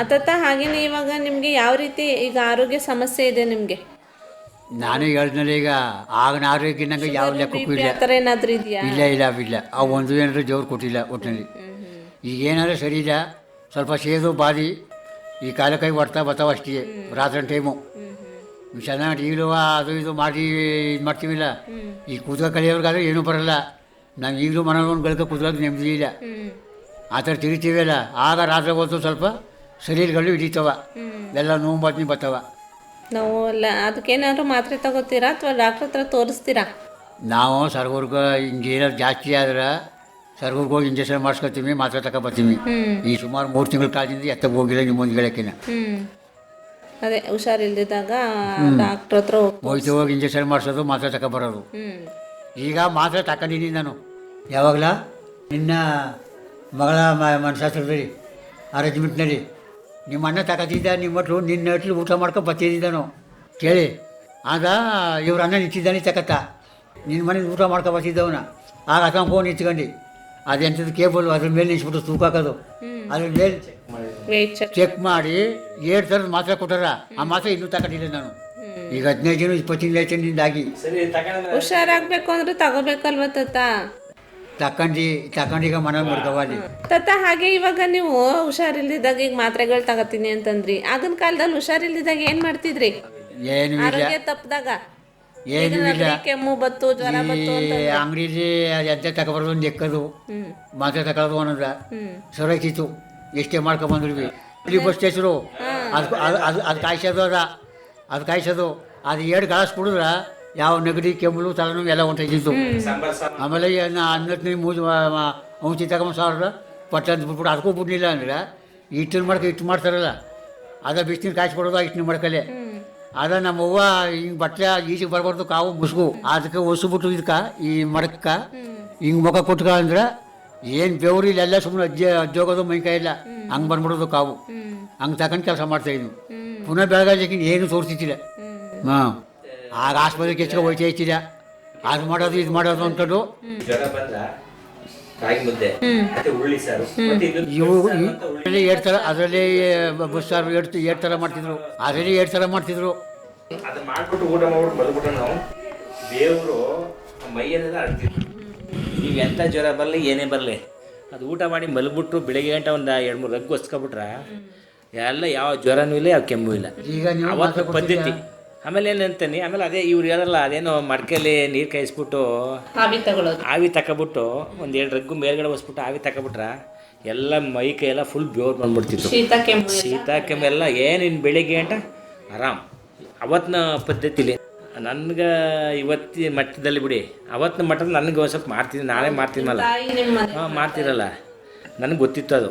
A: ಅತತ ಹಾಗೇನೆ ಇವಾಗ ನಿಮಗೆ ಯಾವ ರೀತಿ ಈಗ ಆರೋಗ್ಯ ಸಮಸ್ಯೆ ಇದೆ ನಿಮಗೆ?
C: ನಾನು ಹೇಳಿದ್ನಲ್ಲ ಈಗ ಆಗಿನ ಆರೋಗ್ಯ ನಂಗೆ ಯಾವ ಲೆಕ್ಕಕ್ಕೂ ಇಲ್ಲ.
A: ಆ ಥರ ಏನಾದ್ರೂ ಇದೆಯಾ?
C: ಇಲ್ಲ ಇಲ್ಲ ಇಲ್ಲ. ಆ ಒಂದು ಏನಾದರೂ ಜೋರು ಕೊಟ್ಟಿಲ್ಲ ಒಟ್ಟಿನಲ್ಲಿ. ಈಗ ಏನಾದರೂ ಸರಿ ಇಲ್ಲ ಸ್ವಲ್ಪ ಸೇದು ಬಾದಿ ಈ ಕಾಲ ಕೈ ಬರ್ತಾ ಬರ್ತಾವ ಅಷ್ಟೇ ರಾತ್ರಿ ಟೈಮು. ಚೆನ್ನಾಗಿ ಈಗಲೂ ಅದು ಇದು ಮಾಡಿ ಇದು ಮಾಡ್ತೀವಿಲ್ಲ. ಈ ಕೂತ್ಕ ಕಲಿಯೋರ್ಗಾದ್ರೆ ಏನೂ ಬರಲ್ಲ. ನಾವು ಈಗಲೂ ಮನೆ ಒಂದು ಗಳಿಕೆ ನೆಮ್ಮದಿ ಇಲ್ಲ. ಆ ಥರ ತಿರುಗ್ತೀವಲ್ಲ ಆಗ ರಾತ್ರಿ ಹೋದ್ರು ಸ್ವಲ್ಪ ಶರೀರಗಳು ಹಿಡಿತವ. ಎಲ್ಲ ನೋವು ಬದ್ನಿ ಬರ್ತಾವ.
A: ನಾವು ಅಲ್ಲ ಅದಕ್ಕೇನಾದ್ರು ಮಾತ್ರೆ ತಗೋತೀರಾ ಅಥವಾ ಡಾಕ್ಟ್ರ್ ಹತ್ರ ತೋರಿಸ್ತೀರಾ?
C: ನಾವು ಸರ್ಗುರ್ಗ ಹಿಂಗೇನಾದ್ರು ಜಾಸ್ತಿ ಆದ್ರೆ ಸರ್ಗುರ್ಗ ಹೋಗಿ ಇಂಜೆಕ್ಷನ್ ಮಾಡಿಸ್ಕೊತೀವಿ ಮಾತ್ರೆ ತಗೋ
A: ಬರ್ತೀವಿ
C: ಈ ಸುಮಾರು ಮೂರು ತಿಂಗಳ ಕಾಲದಿಂದ ಎತ್ತಕ್ಕೆ ಹೋಗಿಲ್ಲ ನಿಮ್ಮ ಗೆಳಕಿನ
A: ಹ್ಮ್. ಅದೇ ಹುಷಾರಿಲ್ದಿದ್ದಾಗ ಡಾಕ್ಟ್ರ್ ಹತ್ರ
C: ಹೋಗ್ತೀವಿ ಹೋಗಿ ಇಂಜೆಕ್ಷನ್ ಮಾಡಿಸೋದು ಮಾತ್ರೆ ತಗೋ
A: ಬರೋದು
C: ಈಗ ಮಾತ್ರೆ ತಗೊಂಡಿದ್ದೀನಿ ನಾನು. ಯಾವಾಗಲ? ನಿನ್ನ ಮಗಳ ಮನಶಾಸ್ತ್ರದಲ್ಲಿ ಅರೇಂಜ್ಮೆಂಟ್ನಲ್ಲಿ ರೆಜಿಮೆಂಟ್ನಲ್ಲಿ ನಿಮ್ಮ ಅಣ್ಣ ತಗೋತಿದ್ದ ನಿಮ್ಮ ಮಟ್ಲು ನಿನ್ನ ಹಟ್ಲು ಊಟ ಮಾಡ್ಕೊಂಡು ಬರ್ತಿದ್ದಾನು ಕೇಳಿ. ಆಗ ಇವ್ರ ಅಣ್ಣ ನಿಂತಿದ್ದಾನೆ ತಕತ್ತ ನಿನ್ನ ಮನೇಲಿ ಊಟ ಮಾಡ್ಕೊ ಬರ್ತಿದ್ದವನ ಆಗ ಅಕ್ಕ ಫೋನ್ ನಿಂತ್ಕೊಂಡು ಅದೆಂಥದ್ದು ಕೇಬಲ್ ಅದ್ರ ಮೇಲೆ ನಿಲ್ಸ್ಬಿಟ್ಟು ತೂಕ ಹಾಕೋದು. ಅದ್ರ ಮೇಲೆ
A: ಚೆಕ್
C: ಮಾಡಿ ಏಳು ಥರದ ಮಾತ್ರೆ ಕೊಟ್ಟಾರ. ಆ ಮಾತ್ರೆ ಇನ್ನೂ ತಗೊಂಡಿಲ್ಲ ನಾನು. ಈಗ ಹದಿನೈದು ದಿನ ಇಪ್ಪತ್ತು ತಿಂಗಳು ಹುಷಾರಾಗಬೇಕು ನಿಂದಾಗಿ.
A: ಹುಷಾರಾಗ್ಬೇಕು ಅಂದ್ರೆ ತಗೋಬೇಕಲ್ವ ತತ್ತ
C: ತಕೊಂಡು ತಗೊಂಡೀಗ ಮನೆ ಮಡ್ಕవాలి
A: ತತ್ತ ಹಾಗೆ ಇವಾಗ ನೀವು ಹುಷಾರಿಲ್ದಿದ್ದಾಗ ಈಗ ಮಾತ್ರೆಗಳು ತಗೋತೀನಿ ಅಂತಂದ್ರಿ. ಆಗಿನ ಕಾಲದಲ್ಲಿ ಹುಷಾರಿಲ್ದಿದ್ದಾಗ ಏನ್ ಮಾಡ್ತಿದ್ರಿ?
C: ಏನು
A: ಆರೋಗ್ಯ ತಪ್ಪದಾಗ
C: ಏನು ಇಲ್ಲ.
A: ಕೆಮ್ಮು ಬತ್ತು ಜ್ವರ ಬತ್ತು ಅಂತ
C: ಈ ಅಂಗಡಿಲಿ ಎಂತ ತಗೊಬರೋದು ನೆಕ್ಕದು
A: ಹ್ಮ್.
C: ಮಾತ್ರೆ ತಗೊಳ್ಳೋದು ಅನ್ನೋದ
A: ಹ್ಮ್.
C: ಸೊರಕಿತ್ತು ಎಷ್ಟೇ ಮಾಡ್ಕೊಂಬಂದ್ರಿ ಇಲ್ಲಿ ಬಸ್ ಸ್ಟೇಷನ್. ಅದು ಅದು ಅದು ಕಾಯ್ಸೋದು ಅದ. ಅದು ಕಾಯಿಸೋದು. ಅದು ಎರಡು ಕುಡಿದ್ರ ಯಾವ ನೆಗಡಿ ಕೆಮ್ಮು ತಲೆನೋವು ಎಲ್ಲ ಹೊಂಟಿದ್ದು ಆಮೇಲೆ ಹನ್ನೊತ್ತನೇ ಮೂಜು ಔಷಧಿ ತಗೊಂಬ ಸಾವಿರ ಪಟ್ಟ ಬಿಟ್ಬಿಟ್ಟು ಅದಕ್ಕೂ ಬಿಡಲಿಲ್ಲ ಅಂದ್ರೆ ಇಟ್ಟಿನ ಮಾಡ್ಕೆ ಇಟ್ಟು ಮಾಡ್ತಾರಲ್ಲ ಅದ ಬಿಸಿನೀರು ಕೊಡೋದು ಇಟ್ಟನ್ನು ಮಾಡ್ಕಲೆ. ಅದ ನಮ್ಮವ್ವ ಹಿಂಗೆ ಬಟ್ಟೆ ಈಚೆಗೆ ಬರಬಾರ್ದು ಕಾವು ಮುಸುಗು. ಅದಕ್ಕೆ ಒಸ್ಬಿಟ್ಟು ಇದಕ್ಕೆ ಈ ಮಡಕ್ಕ ಹಿಂಗೆ ಮುಖ ಕೊಟ್ಕ ಅಂದ್ರೆ ಏನು ಬೆವರಿಲ್ಲ ಇಲ್ಲೆಲ್ಲ ಸುಮ್ಮನೆ ಅಜ್ಜಿ ಅಜ್ಜೋಗೋದು ಮೈಕೈ ಇಲ್ಲ. ಹಂಗೆ ಬಂದ್ಬಿಡೋದು ಕಾವು. ಹಂಗೆ ತಗೊಂಡು ಕೆಲಸ ಮಾಡ್ತಾ ಇದ್ವು. ಪುನಃ ಬೆಳಗಾಜಿಗೆ ಏನು ತೋರಿಸ್ತಿದ್ದಿಲ್ಲ ಹಾಂ. ಆಗ ಆಸ್ಪತ್ರೆ ಹೆಚ್ಚಿಗೆ ಹೋಯ್ತಾ ಇತ್ತಿಲ್ಲ ಅದು ಮಾಡೋದು ಇದು ಮಾಡೋದು ಅಂದ್ಕೊಂಡು?
D: ಜ್ವರ ಬಂದ್ರ ರಾಗಿ ಮುದ್ದೆ ಮತ್ತೆ ಹುರುಳಿ ಸಾರು ಮತ್ತೆ ಇದು
C: ಇವು ಅದರಲ್ಲಿ ಎರಡು ಥರ ಅದರಲ್ಲಿ ಬಸ್ ಸಾರು ಎರಡು ಎರಡು ಥರ ಮಾಡ್ತಿದ್ರು. ಅದರಲ್ಲಿ ಎರಡು ಥರ ಮಾಡ್ತಿದ್ರು.
D: ಅದನ್ನ ಮಾಡ್ಬಿಟ್ಟು ಊಟ ಮಾಡ್ಬಿಟ್ಟು ನಾವು ದೇವರು ಮೈಯಲ್ಲೆಲ್ಲ ಅಡ್ತಿದ್ರು ನೀವು ಎಂಥ ಜ್ವರ ಬರಲಿ ಏನೇ ಬರಲಿ ಅದು ಊಟ ಮಾಡಿ ಮಲಗ್ಬಿಟ್ರು ಬೆಳಿಗ್ಗೆ ಗಂಟೆ ಒಂದು ಎರಡು ಮೂರು ರಗ್ಗು ಹೊಸ್ಕೊಬಿಟ್ರೆ ಎಲ್ಲ ಯಾವ ಜ್ವರನೂ ಇಲ್ಲ ಯಾವ ಕೆಮ್ಮು ಇಲ್ಲ.
C: ಈಗ ನೀವು
D: ಅವತ್ತು ಪದ್ಧತಿ. ಆಮೇಲೆ ಏನಂತಾನೆ ಆಮೇಲೆ ಅದೇ ಇವ್ರು ಹೇಳಲ್ಲ ಅದೇನೋ ಮಡ್ಕೆಯಲ್ಲಿ ನೀರು ಕಾಯಿಸ್ಬಿಟ್ಟು
A: ಆವಿ ತಗೊಳ್ಳೋದು
D: ಆವಿ ತಕೊಬಿಟ್ಟು ಒಂದು ಎರಡು ರಗ್ಗು ಮೇಲ್ಗಡೆ ಹೊಸ್ಬಿಟ್ಟು ಆವಿ ತಕೊಬಿಟ್ರ ಎಲ್ಲ ಮೈ ಕೈ ಎಲ್ಲ ಫುಲ್ ಬ್ಯೋರ್ ಬಂದ್ಬಿಡ್ತಿತ್ತು.
A: ಶೀತ ಕೆಮ್ಮು
D: ಶೀತ ಕೆಮ್ಮೆಲ್ಲ ಏನಿನ್ ಬೆಳಿಗ್ಗೆ ಅಂಟ ಆರಾಮ್. ಅವತ್ತಿನ ಪದ್ಧತಿಲಿ ನನ್ಗೆ ಇವತ್ತಿನ ಮಟ್ಟದಲ್ಲಿ ಬಿಡಿ ಅವತ್ತಿನ ಮಟ್ಟದಲ್ಲಿ ನನಗೆ ಒಂದು ಸ್ವಲ್ಪ ಮಾಡ್ತೀನಿ ನಾನೇ ಮಾಡ್ತೀನಲ್ಲ ಹಾಂ ಮಾಡ್ತಿರಲ್ಲ. ನನಗೆ ಗೊತ್ತಿತ್ತು ಅದು.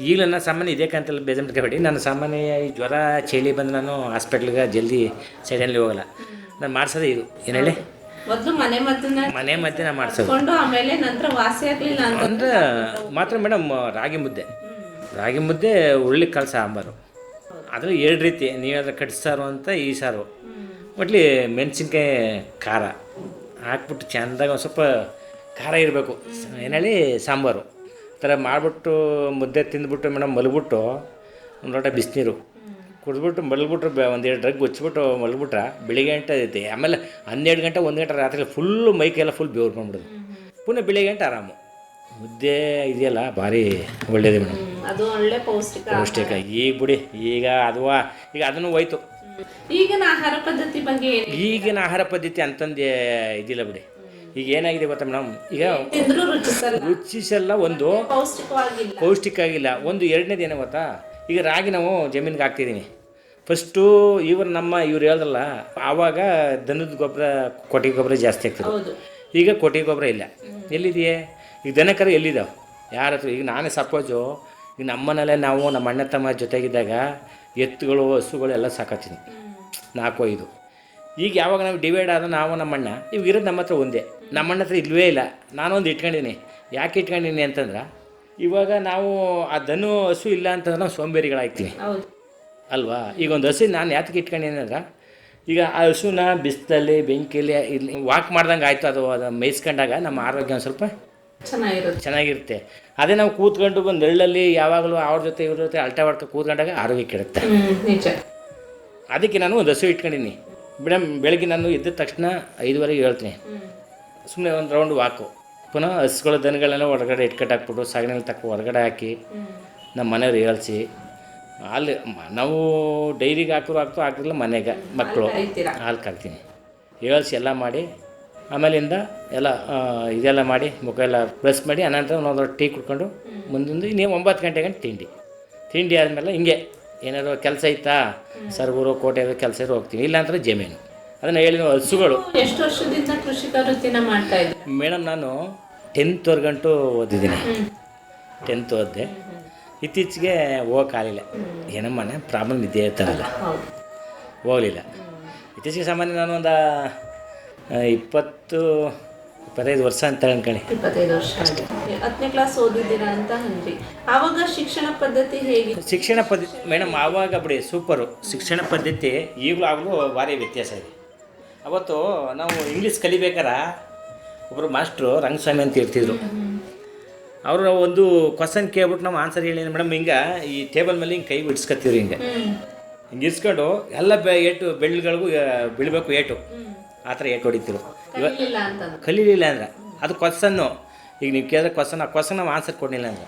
D: ಈಗ ನನ್ನ ಸಾಮಾನ್ಯ ಇದೇ ಕಂತಲ್ಲಿ ಬೇಜಾರು ಮಾಡ್ಕೋಬೇಡಿ. ನನ್ನ ಸಾಮಾನ್ಯ ಈ ಜ್ವರ ಚಳಿ ಬಂದು ನಾನು ಹಾಸ್ಪಿಟ್ಲಿಗೆ ಜಲ್ದಿ ಸೈಡಲ್ಲಿ ಹೋಗಲ್ಲ. ನಾನು ಮಾಡ್ಸೋದೇ ಇದು. ಏನು ಹೇಳಿ?
A: ಮೊದಲು ಮನೆ ಮದ್ದನ್ನ
D: ಮನೆ ನಾನು ಮಾಡ್ಸೋದು.
A: ಆಮೇಲೆ ನಂತರ ವಾಸಿ ಆಗ್ಲಿಲ್ಲ ಅಂತ
D: ಅಂದರೆ ಮಾತ್ರ ಮೇಡಮ್ ರಾಗಿ ಮುದ್ದೆ. ರಾಗಿ ಮುದ್ದೆ ಉರುಳಿ ಕಾಳು ಸಾಂಬಾರು. ಅದು ಎರಡು ರೀತಿ. ನೀವಾದ್ರೆ ಕಟ್ ಸಾರು ಅಂತ ಈ ಸಾರು. ಒಟ್ಲಿ ಮೆಣಸಿನ್ಕಾಯಿ ಖಾರ. ಹಾಕ್ಬಿಟ್ಟು ಚೆಂದಾಗ ಒಂದು ಸ್ವಲ್ಪ ಖಾರ ಇರಬೇಕು. ಏನು ಹೇಳಿ? ಸಾಂಬಾರು. ಥರ ಮಾಡಿಬಿಟ್ಟು ಮುದ್ದೆ ತಿಂದ್ಬಿಟ್ಟು ಮೇಡಮ್ ಮಲಗಿಬಿಟ್ಟು ಒಂದು ಲೋಟ ಬಿಸಿನೀರು ಕುಡಿದ್ಬಿಟ್ಟು ಮಲಗ್ಬಿಟ್ರೆ ಒಂದು ಎರಡು ಡ್ರಗ್ ಹೊಚ್ಬಿಟ್ಟು ಮಲಗಿಬಿಟ್ರೆ ಬೆಳಿಗ್ಗೆ ಗಂಟೆ ಐತಿ ಆಮೇಲೆ ಹನ್ನೆರಡು ಗಂಟೆ ಒಂದು ಗಂಟೆ ರಾತ್ರಿ ಫುಲ್ಲು ಮೈಕೆಲ್ಲ ಫುಲ್ ಬೆವ್ರು ಬಂದ್ಬಿಡೋದು. ಪುನಃ ಬೆಳಿಗ್ಗೆ ಗಂಟೆ ಆರಾಮು. ಮುದ್ದೆ ಇದೆಯಲ್ಲ ಭಾರಿ ಒಳ್ಳೇದು ಮೇಡಮ್.
A: ಅದು ಒಳ್ಳೆ ಪೌಷ್ಟಿಕ
D: ಪೌಷ್ಟಿಕ. ಈಗ ಬಿಡಿ ಈಗ ಅದುವಾ ಈಗ ಅದನ್ನು ಹೋಯ್ತು.
A: ಈಗಿನ ಆಹಾರ ಪದ್ಧತಿ ಬಗ್ಗೆ
D: ಈಗಿನ ಆಹಾರ ಪದ್ಧತಿ ಅಂತಂದು ಇದಿಲ್ಲ ಬಿಡಿ. ಈಗ ಏನಾಗಿದೆ ಗೊತ್ತಾ ಮೇಡಮ್ ಈಗ
A: ರುಚಿಸಲ್ಲ.
D: ಒಂದು ಪೌಷ್ಟಿಕ ಆಗಿಲ್ಲ ಒಂದು ಎರಡನೇದು ಏನೋ ಗೊತ್ತಾ? ಈಗ ರಾಗಿ ನಾವು ಜಮೀನಿಗೆ ಹಾಕ್ತಿದ್ದೀನಿ ಫಸ್ಟು ಇವ್ರು ನಮ್ಮ ಇವ್ರು ಹೇಳಿದ್ರಲ್ಲ ಆವಾಗ ದನದ ಗೊಬ್ಬರ ಕೊಟ್ಟಿಗೆ ಗೊಬ್ಬರ ಜಾಸ್ತಿ ಆಗ್ತದೆ. ಈಗ ಕೊಟ್ಟಿಗೆ ಗೊಬ್ಬರ ಇಲ್ಲ. ಎಲ್ಲಿದೆಯೇ? ಈಗ ದನಕರ ಎಲ್ಲಿದ್ದಾವೆ ಯಾರ ಹತ್ರ? ಈಗ ನಾನೇ ಸಪೋಸು ಈಗ ನಮ್ಮನೆಲ್ಲೇ ನಾವು ನಮ್ಮ ಅಣ್ಣ ತಮ್ಮ ಜೊತೆಗಿದ್ದಾಗ ಎತ್ತುಗಳು ಹಸುಗಳು ಎಲ್ಲ ಸಾಕತ್ತೀನಿ. ನಾಲ್ಕು ಐದು. ಈಗ ಯಾವಾಗ ನಾವು ಡಿವೈಡ್ ಆದ ನಾವು ನಮ್ಮಣ್ಣ ಇವಾಗ ಇರೋದು ನಮ್ಮ ಹತ್ರ ಒಂದೇ. ನಮ್ಮಣ್ಣ ಹತ್ರ ಇಲ್ವೇ ಇಲ್ಲ. ನಾನೊಂದು ಇಟ್ಕೊಂಡಿದ್ದೀನಿ ಯಾಕೆ ಇಟ್ಕೊಂಡಿನಿ ಅಂತಂದ್ರೆ ಇವಾಗ ನಾವು ಆ ದನು ಹಸು ಇಲ್ಲ ಅಂತಂದ್ರೆ ನಾವು ಸೋಂಬೇರಿಗಳಾಗ್ತೀವಿ ಅಲ್ವಾ? ಈಗ ಒಂದು ಹಸು ನಾನು ಯಾತಕ್ಕೆ ಇಟ್ಕೊಂಡಿನಿ ಅಂದ್ರೆ ಈಗ ಆ ಹಸುನ ಬಿಸಿಲಲ್ಲಿ ಬೆಂಕಿಯಲ್ಲಿ ಇಲ್ಲಿ ವಾಕ್ ಮಾಡ್ದಂಗೆ ಆಯಿತು ಅದು ಅದು ಮೇಯಿಸ್ಕೊಂಡಾಗ ನಮ್ಮ ಆರೋಗ್ಯ ಒಂದು ಸ್ವಲ್ಪ
A: ಚೆನ್ನಾಗಿರುತ್ತೆ.
D: ಚೆನ್ನಾಗಿರುತ್ತೆ. ಅದೇ ನಾವು ಕೂತ್ಕೊಂಡು ಬಂದು ನೆರಳಲ್ಲಿ ಯಾವಾಗಲೂ ಅವ್ರ ಜೊತೆ ಇವ್ರ ಜೊತೆ ಅಲ್ಟಾ ಮಾಡ್ಕೊಂಡು ಕೂತ್ಕೊಂಡಾಗ ಆರೋಗ್ಯ ಕೆಡುತ್ತೆ. ಅದಕ್ಕೆ ನಾನು ಒಂದು ಹಸು ಇಟ್ಕೊಂಡಿನಿ ಮೇಡಮ್ ಬೆಳಗ್ಗೆ ನಾನು ಎದ್ದ ತಕ್ಷಣ ಐದುವರೆಗೆ ಹೇಳ್ತೀನಿ. ಸುಮ್ಮನೆ ಒಂದು ರೌಂಡ್ ವಾಕು ಪುನಃ ಹಸುಗಳ ದನಗಳೆಲ್ಲ ಹೊರಗಡೆ ಇಟ್ಕಟ್ಟಾಕ್ಬಿಟ್ಟು ಸಾಗಣೆಲ್ಲ ತಕ್ಕ ಹೊರಗಡೆ ಹಾಕಿ ನಮ್ಮ ಮನೆಯವ್ರು ಹೇಳ್ಸಿ. ಅಲ್ಲಿ ನಾವು ಡೈರಿಗೆ ಹಾಕಿದ್ರು ಹಾಕ್ತು ಹಾಕಿಲ್ಲ ಮನೆಗೆ ಮಕ್ಕಳು. ಹಾಲು ಕರ್ತೀನಿ. ಹೇಳ್ಸಿ ಎಲ್ಲ ಮಾಡಿ ಆಮೇಲಿಂದ ಎಲ್ಲ ಇದೆಲ್ಲ ಮಾಡಿ ಮುಖ ಎಲ್ಲ ಬ್ರಷ್ ಮಾಡಿ ಅನಂತರ ಒಂದೊಂದು ಟೀ ಕುಡ್ಕೊಂಡು ಮುಂದೊಂದು ಇನ್ನೇ ಒಂಬತ್ತು ಗಂಟೆ ಗಂಟೆ ತಿಂಡಿ. ತಿಂಡಿ ಆದಮೇಲೆ ಹಿಂಗೆ. ಏನಾದ್ರು ಕೆಲಸ ಇತ್ತಾ? ಸರ್ಗೂರು ಕೋಟೆ ಕೆಲಸ ಇರೋ ಹೋಗ್ತೀವಿ ಇಲ್ಲಾಂದ್ರೆ ಜಮೀನು. ಅದನ್ನು ಹೇಳಿದ ಹಸುಗಳು.
A: ಎಷ್ಟು ವರ್ಷದಿಂದ ಕೃಷಿಕ ವೃತ್ತಿನ ಮಾಡ್ತಾ ಇದ್ದೆ
D: ಮೇಡಮ್ ನಾನು ಟೆಂತ್ವರೆಗಂಟು ಓದಿದ್ದೀನಿ. ಟೆಂತ್ ಓದಿದೆ. ಇತ್ತೀಚೆಗೆ ಹೋಗೋಕ್ಕಾಗಲಿಲ್ಲ ಏನಮ್ಮನೆ ಪ್ರಾಬ್ಲಮ್ ಇದ್ದೇ ಇರ್ತಾರಲ್ಲ ಹೋಗಲಿಲ್ಲ. ಇತ್ತೀಚೆಗೆ ಸಾಮಾನ್ಯ ನಾನು ಒಂದು ಇಪ್ಪತ್ತು ಇಪ್ಪತ್ತೈದು ವರ್ಷ ಅಂತ ಅನ್ಕೊಳ್ಳಿ
A: ಇಪ್ಪತ್ತೈದು ವರ್ಷ. ಹತ್ತನೇ ಕ್ಲಾಸ್ ಓದಿದ್ದೀರಾ ಅಂತ ಅಂದ್ರಿ. ಆವಾಗ ಶಿಕ್ಷಣ ಪದ್ಧತಿ ಹೇಗೆ?
D: ಶಿಕ್ಷಣ ಪದ್ಧತಿ ಮೇಡಮ್ ಆವಾಗ ಬಿಡಿ ಸೂಪರು ಶಿಕ್ಷಣ ಪದ್ಧತಿ ಈಗಲೂ ಆಗಲೂ ಭಾರಿ ವ್ಯತ್ಯಾಸ ಇದೆ. ಅವತ್ತು ನಾವು ಇಂಗ್ಲೀಷ್ ಕಲಿಬೇಕಾರ ಒಬ್ಬರು ಮಾಸ್ಟ್ರು ರಂಗಸ್ವಾಮಿ ಅಂತ ಇರ್ತಿದ್ರು. ಅವರು ಒಂದು ಕ್ವಶನ್ ಕೇಳ್ಬಿಟ್ಟು ನಾವು ಆನ್ಸರ್ ಹೇಳಿ ಮೇಡಮ್ ಹಿಂಗೆ ಈ ಟೇಬಲ್ ಮೇಲೆ ಹಿಂಗೆ ಕೈ ಬಿಡ್ಸ್ಕೊತೀವ್ರಿ ಹಿಂಗೆ. ಹಿಂಗೆ ಇಸ್ಕೊಂಡು ಎಲ್ಲ ಬೆ ಏಟು ಬೆಳ್ಳಿಗಳಿಗೂ ಬೀಳಬೇಕು ಏಟು. ಆ ಥರ ಏಟು ಹೊಡಿತಿರು?
A: ಕಲಿಲಿಲ್ಲ
D: ಅಂದ್ರೆ? ಅದು ಕ್ವಶನ್ನು ಈಗ ನೀವು ಕೇಳಿದ್ರೆ ಕ್ವಶನ್ ಆ ಕ್ವಶನ್ ನಾವು ಆನ್ಸರ್ ಕೊಡಲಿಲ್ಲ ಅಂದ್ರೆ?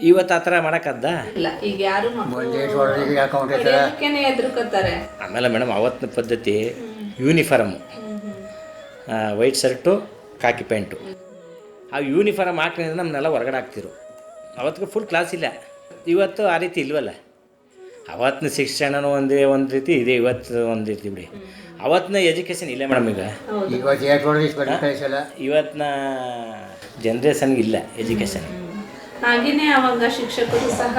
D: ಇವತ್ತು ಆ ಥರ ಮಾಡೋಕ್ಕದ್ದ
A: ಇಲ್ಲ ಈಗ ಯಾರು
D: ಆಮೇಲೆ ಮೇಡಮ್ ಅವತ್ತಿನ ಪದ್ಧತಿ uniform white shirt khaki pants ಆ ಯೂನಿಫಾರ್ಮ್ ಹಾಕಿದ್ರೆ ನಮ್ಮನ್ನೆಲ್ಲ ಹೊರಗಡೆ ಹಾಕ್ತಿರು. ಅವತ್ತಿಗೆ ಫುಲ್ ಕ್ಲಾಸ್ ಇಲ್ಲ. ಇವತ್ತು ಆ ರೀತಿ ಇಲ್ವಲ್ಲ? ಅವತ್ತಿನ ಶಿಕ್ಷಣನೂ ಒಂದೇ ಒಂದು ರೀತಿ ಇದೆ ಇವತ್ತು ಒಂದು ರೀತಿ ಬಿಡಿ. ಅವತ್ತಿನ ಎಜುಕೇಷನ್ ಇಲ್ಲ ಮೇಡಮ್ ಈಗ. ಇವತ್ತಿನ ಜನ್ರೇಷನ್ಗೆ ಇಲ್ಲ ಎಜುಕೇಷನ್
A: ಹಾಗೇನೆ ಅವಾಗ ಶಿಕ್ಷಕರು ಸಹ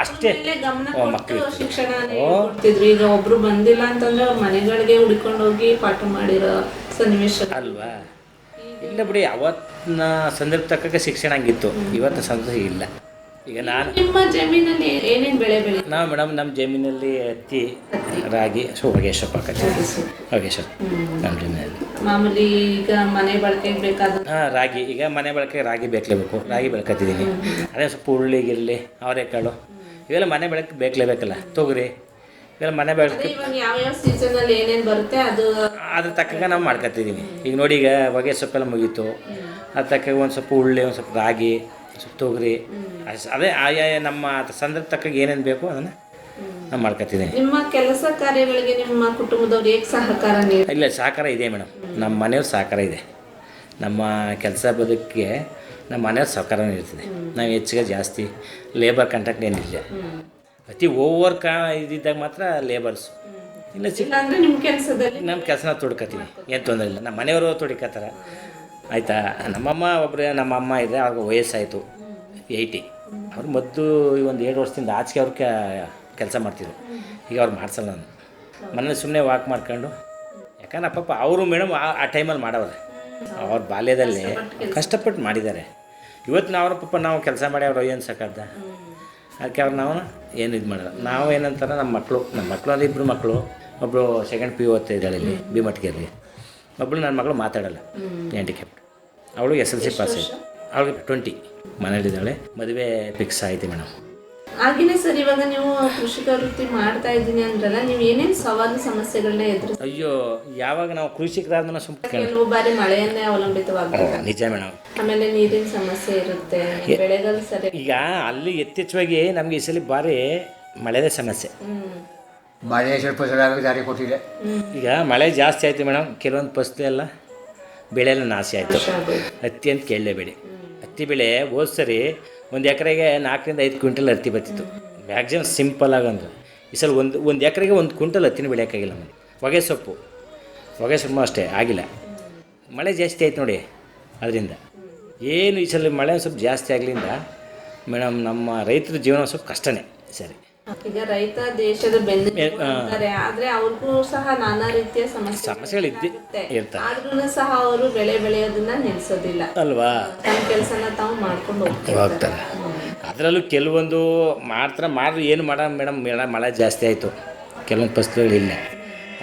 D: ಅಷ್ಟೇ.
A: ಗಮನ ಕೊಟ್ಟು
D: ಮಕ್ಕಳು
A: ಶಿಕ್ಷಣ ಕೊಡ್ತಿದ್ರು. ಈಗ ಒಬ್ರು ಬಂದಿಲ್ಲ ಅಂತಂದ್ರೆ ಅವ್ರ ಮನೆಗಳಿಗೆ ಹುಡ್ಕೊಂಡು ಹೋಗಿ ಪಾಠ ಮಾಡಿರೋ ಸನ್ನಿವೇಶ.
D: ಅಲ್ವಾ? ಇಲ್ಲ ಬಿಡಿ ಅವತ್ತಿನ ಸಂದರ್ಭ ತಕ್ಕ ಶಿಕ್ಷಣ ಹಂಗಿತ್ತು. ಇವತ್ತು ಸಂದರ್ಭ ಇಲ್ಲ. ಈಗ ನಾನು
A: ನಿಮ್ಮ ಜಮೀನಲ್ಲಿ ಏನೇನು ಬೆಳೆ ಬೆಳೆ
D: ನಾವು ಮೇಡಮ್ ನಮ್ಮ ಜಮೀನಲ್ಲಿ ಹತ್ತಿ ರಾಗಿ ಹೊಗೆ ಸೊಪ್ಪು ಹಾಕತ್ತೀವಿ. ಹೊಗೆ ಸೊಪ್ಪು ನಮ್ಮ ಜಮೀನಲ್ಲಿ.
A: ಮಾಮೂಲಿ ಈಗ ಮನೆ ಬಳಕೆಗೆ ಬೇಕಾದ
D: ಹಾಂ ರಾಗಿ. ಈಗ ಮನೆ ಬಳಕೆ ರಾಗಿ ಬೇಕಲೇಬೇಕು. ರಾಗಿ ಬೆಳ್ಕತ್ತಿದ್ದೀನಿ ಅದೇ ಸ್ವಲ್ಪ ಹುರುಳಿ ಗಿರ್ಲಿ ಅವರೆಕಾಳು. ಇವೆಲ್ಲ ಮನೆ ಬೆಳಕ್ಕೆ ಬೇಕಲೇಬೇಕಲ್ಲ. ತೊಗರಿ. ಇವೆಲ್ಲ ಮನೆ ಬೆಳಕ್ಕೆ
A: ಇವಾಗ ಯಾವ ಯಾವ ಸೀಸನ್ ಅಲ್ಲಿ ಏನೇನ್ ಬರುತ್ತೆ ಅದು
D: ಅದ್ರ ತಕ್ಕಂಗೆ ನಾವು ಮಾಡ್ಕೊತಿದ್ದೀನಿ ಈಗ ನೋಡಿ ಈಗ ಹೊಗೆ ಸೊಪ್ಪೆಲ್ಲ ಮುಗೀತು. ಅದ್ರ ತಕ್ಕ ಒಂದು ಸ್ವಲ್ಪ ಉಳ್ಳಿ ಒಂದು ಸ್ವಲ್ಪ ರಾಗಿ ತೊಗರಿ ಅಷ್ಟ್- ಅದೇ ಆಯಾ ನಮ್ಮ ಸಂದರ್ಭ ತಕ್ಕಾಗ ಏನೇನು ಬೇಕು ಅದನ್ನು ನಾನು ಮಾಡ್ಕೊತಿದ್ದೀನಿ
A: ನಿಮ್ಮ ಕೆಲಸ ಕಾರ್ಯಗಳಿಗೆ ನಿಮ್ಮ ಕುಟುಂಬದವ್ರು ಹೇಗೆ ಸಹಕಾರ ನೀಡಿ
D: ಇಲ್ಲ ಸಹಕಾರ ಇದೆ ಮೇಡಮ್ ನಮ್ಮ ಮನೆಯವ್ರ ಸಹಕಾರ ಇದೆ. ನಮ್ಮ ಕೆಲಸ ಬದುಕಿಗೆ ನಮ್ಮ ಮನೆಯವ್ರ ಸಹಕಾರ ಇರ್ತದೆ ನಾವು ಹೆಚ್ಚಿಗೆ ಜಾಸ್ತಿ ಲೇಬರ್ ಕಾಂಟ್ರಾಕ್ಟ್ ಏನಿಲ್ಲ. ಅತಿ ಓವರ್ ಕಾ ಇದ್ದಿದ್ದಾಗ ಮಾತ್ರ ಲೇಬರ್ಸ್ ಇಲ್ಲ ಚಿಕ್ಕ
A: ಇಲ್ಲಾಂದ್ರೆ ನಿಮ್ಮ ಕೆಲಸದಲ್ಲಿ
D: ನಮ್ಮ ಕೆಲಸನ ತೊಡ್ಕೊತೀವಿ ಏನು ತೊಂದರೆ ಇಲ್ಲ. ನಮ್ಮ ಮನೆಯವರು ತೊಡಿಕತ್ತಾರ. ಆಯಿತಾ? ನಮ್ಮಮ್ಮ ಒಬ್ಬರೇ ನಮ್ಮ ಅಮ್ಮ ಇದೆ ಅವ್ರಿಗೆ ವಯಸ್ಸಾಯಿತು ಏಯ್ಟಿ ಅವ್ರು ಮದ್ದು ಈ ಒಂದು ಎರಡು ವರ್ಷದಿಂದ ಆಚೆಗೆ ಅವ್ರ ಕೆಲಸ ಮಾಡ್ತಿದ್ರು. ಈಗ ಅವ್ರು ಮಾಡ್ಸಲ್ಲ ನಾನು ಮನೇಲಿ ಸುಮ್ಮನೆ ವಾಕ್ ಮಾಡ್ಕೊಂಡು. ಯಾಕಂದ್ರೆ ಪಾಪ ಅವರು ಮೇಡಮ್ ಆ ಆ ಟೈಮಲ್ಲಿ ಮಾಡವ್ರೆ. ಅವ್ರ ಬಾಲ್ಯದಲ್ಲಿ ಕಷ್ಟಪಟ್ಟು ಮಾಡಿದ್ದಾರೆ. ಇವತ್ತು ನಾವು ಪಾಪ ನಾವು ಕೆಲಸ ಮಾಡಿ ಅವ್ರು ಏನು ಸಾಕದ್ದ ಅದಕ್ಕೆ ಅವ್ರು ನಾವು ಏನು ಇದು ಮಾಡಲ್ಲ. ನಾವು ಏನಂತಾರೆ ನಮ್ಮ ಮಕ್ಕಳು ನಮ್ಮ ಮಕ್ಕಳು ಅಲ್ಲಿ ಇಬ್ಬರು ಮಕ್ಕಳು ಒಬ್ಬಳು ಸೆಕೆಂಡ್ ಪಿ ಯು ಓದ್ತಾ ಇದ್ದಾಳೆ ಇಲ್ಲಿ ಭೀಮಟ್ಗೆಯಲ್ಲಿ ಒಬ್ಬಳು ನನ್ನ ಮಗಳು ಮಾತಾಡಲ್ಲ. ಹ್ಯಾಂಡಿಕ್ಯಾಪ್ಟ್ ಅವಳು ಎಸ್ ಎಲ್ ಸಿ ಪಾಸ್ ಆಯಿತು. ಅವಳಿಗೆ ಟ್ವೆಂಟಿ ಮನೇಲಿದ್ದಾಳೆ. ಮದುವೆ ಫಿಕ್ಸ್ ಆಯ್ತು ಮೇಡಮ್
A: ಹಾಗೇನೆ ಸರ್ ಇವಾಗ ನೀವು ಕೃಷಿಕ ವೃತ್ತಿ ಮಾಡ್ತಾ ಇದ್ದೀನಿ ಅಂದ್ರಲ್ಲ ನೀವು ಏನೇನು ಸವಾಲು ಸಮಸ್ಯೆಗಳನ್ನ ಎದುರು
D: ಅಯ್ಯೋ ಯಾವಾಗ ನಾವು ಕೃಷಿಕರಾದ ಸುಮ್ಮನೆ
A: ಕೆಲವು ಬಾರಿ ಮಳೆಯನ್ನೇ ಅವಲಂಬಿತವಾಗ್ತದೆ
D: ನಿಜ ಮೇಡಮ್
A: ಆಮೇಲೆ ನೀರಿನ ಸಮಸ್ಯೆ ಇರುತ್ತೆ ಬೆಳೆಗಳು ಸರಿ
D: ಈಗ ಅಲ್ಲಿ ಯಥೇಚ್ಛವಾಗಿ ನಮಗೆ ಈ ಸಲ ಬಾರಿ ಮಳೆದೇ ಸಮಸ್ಯೆ.
A: ಹ್ಮ್.
C: ಮಳೆ ಸ್ವಲ್ಪ ಸರಿಯಾಗಿ ಜಾರಿ ಕೊಟ್ಟಿದೆ.
D: ಈಗ ಮಳೆ ಜಾಸ್ತಿ ಆಯ್ತು ಮೇಡಮ್ ಕೆಲವೊಂದು ಪಸ್ತಿ ಎಲ್ಲ ಬೆಳೆ ಎಲ್ಲ ನಾಶ ಆಯಿತು ಹತ್ತಿ ಅಂತ ಕೇಳಲೇಬೇಡಿ. ಹತ್ತಿ ಬೆಳೆ ಹೋದ ಸರಿ ಒಂದು ಎಕರೆಗೆ ನಾಲ್ಕರಿಂದ ಐದು ಕ್ವಿಂಟಲ್ ಹತ್ತಿ ಬರ್ತಿತ್ತು. ಮ್ಯಾಕ್ಸಿಮಮ್ ಸಿಂಪಲ್ ಆಗಂದ್ರೆ. ಈ ಸಲ ಒಂದು ಒಂದು ಎಕರೆಗೆ ಒಂದು ಕ್ವಿಂಟಲ್ ಹತ್ತಿನ ಬೆಳೆಯೋಕ್ಕಾಗಿಲ್ಲ ನಮಗೆ ಹೊಗೆ ಸೊಪ್ಪು. ಹೊಗೆ ಸೊಪ್ಪು ಅಷ್ಟೇ ಆಗಿಲ್ಲ. ಮಳೆ ಜಾಸ್ತಿ ಆಯ್ತು ನೋಡಿ ಅದರಿಂದ. ಏನು ಈ ಸಲ ಮಳೆ ಸ್ವಲ್ಪ ಜಾಸ್ತಿ ಆಗಲಿಂದ ಮೇಡಮ್ ನಮ್ಮ ರೈತರ ಜೀವನ ಸ್ವಲ್ಪ ಕಷ್ಟನೇ ಸರಿ.
A: ಈಗ ರೈತ ದೇಶದ ಬೆನ್ನೆಲುಬು. ಆದ್ರೆ ಅವ್ರಿಗೂ ಸಹ ನಾನಾ ರೀತಿಯ ಸಮಸ್ಯೆ
D: ಸಮಸ್ಯೆಗಳು ಇದ್ದೇ
A: ಆದ್ರೂ ಸಹ ಅವರು ಬೆಳೆ ಬೆಳೆಯೋದನ್ನ ನಿಲ್ಸೋದಿಲ್ಲ.
D: ಅಲ್ವಾ?
A: ತಮ್ಮ ಕೆಲಸನ ತಾವು ಮಾಡ್ಕೊಂಡು ಹೋಗ್ತಾರೆ.
D: ಹೋಗ್ತಾರೆ ಅದರಲ್ಲೂ ಕೆಲವೊಂದು ಮಾಡ್ತಾರೆ ಮಾಡಿದ್ರೆ ಏನು ಮಾಡ ಮೇಡಮ್ ಮೇಡಮ್ ಮಳೆ ಜಾಸ್ತಿ ಆಯಿತು. ಕೆಲವೊಂದು ಫಸಲುಗಳಿಲ್ಲ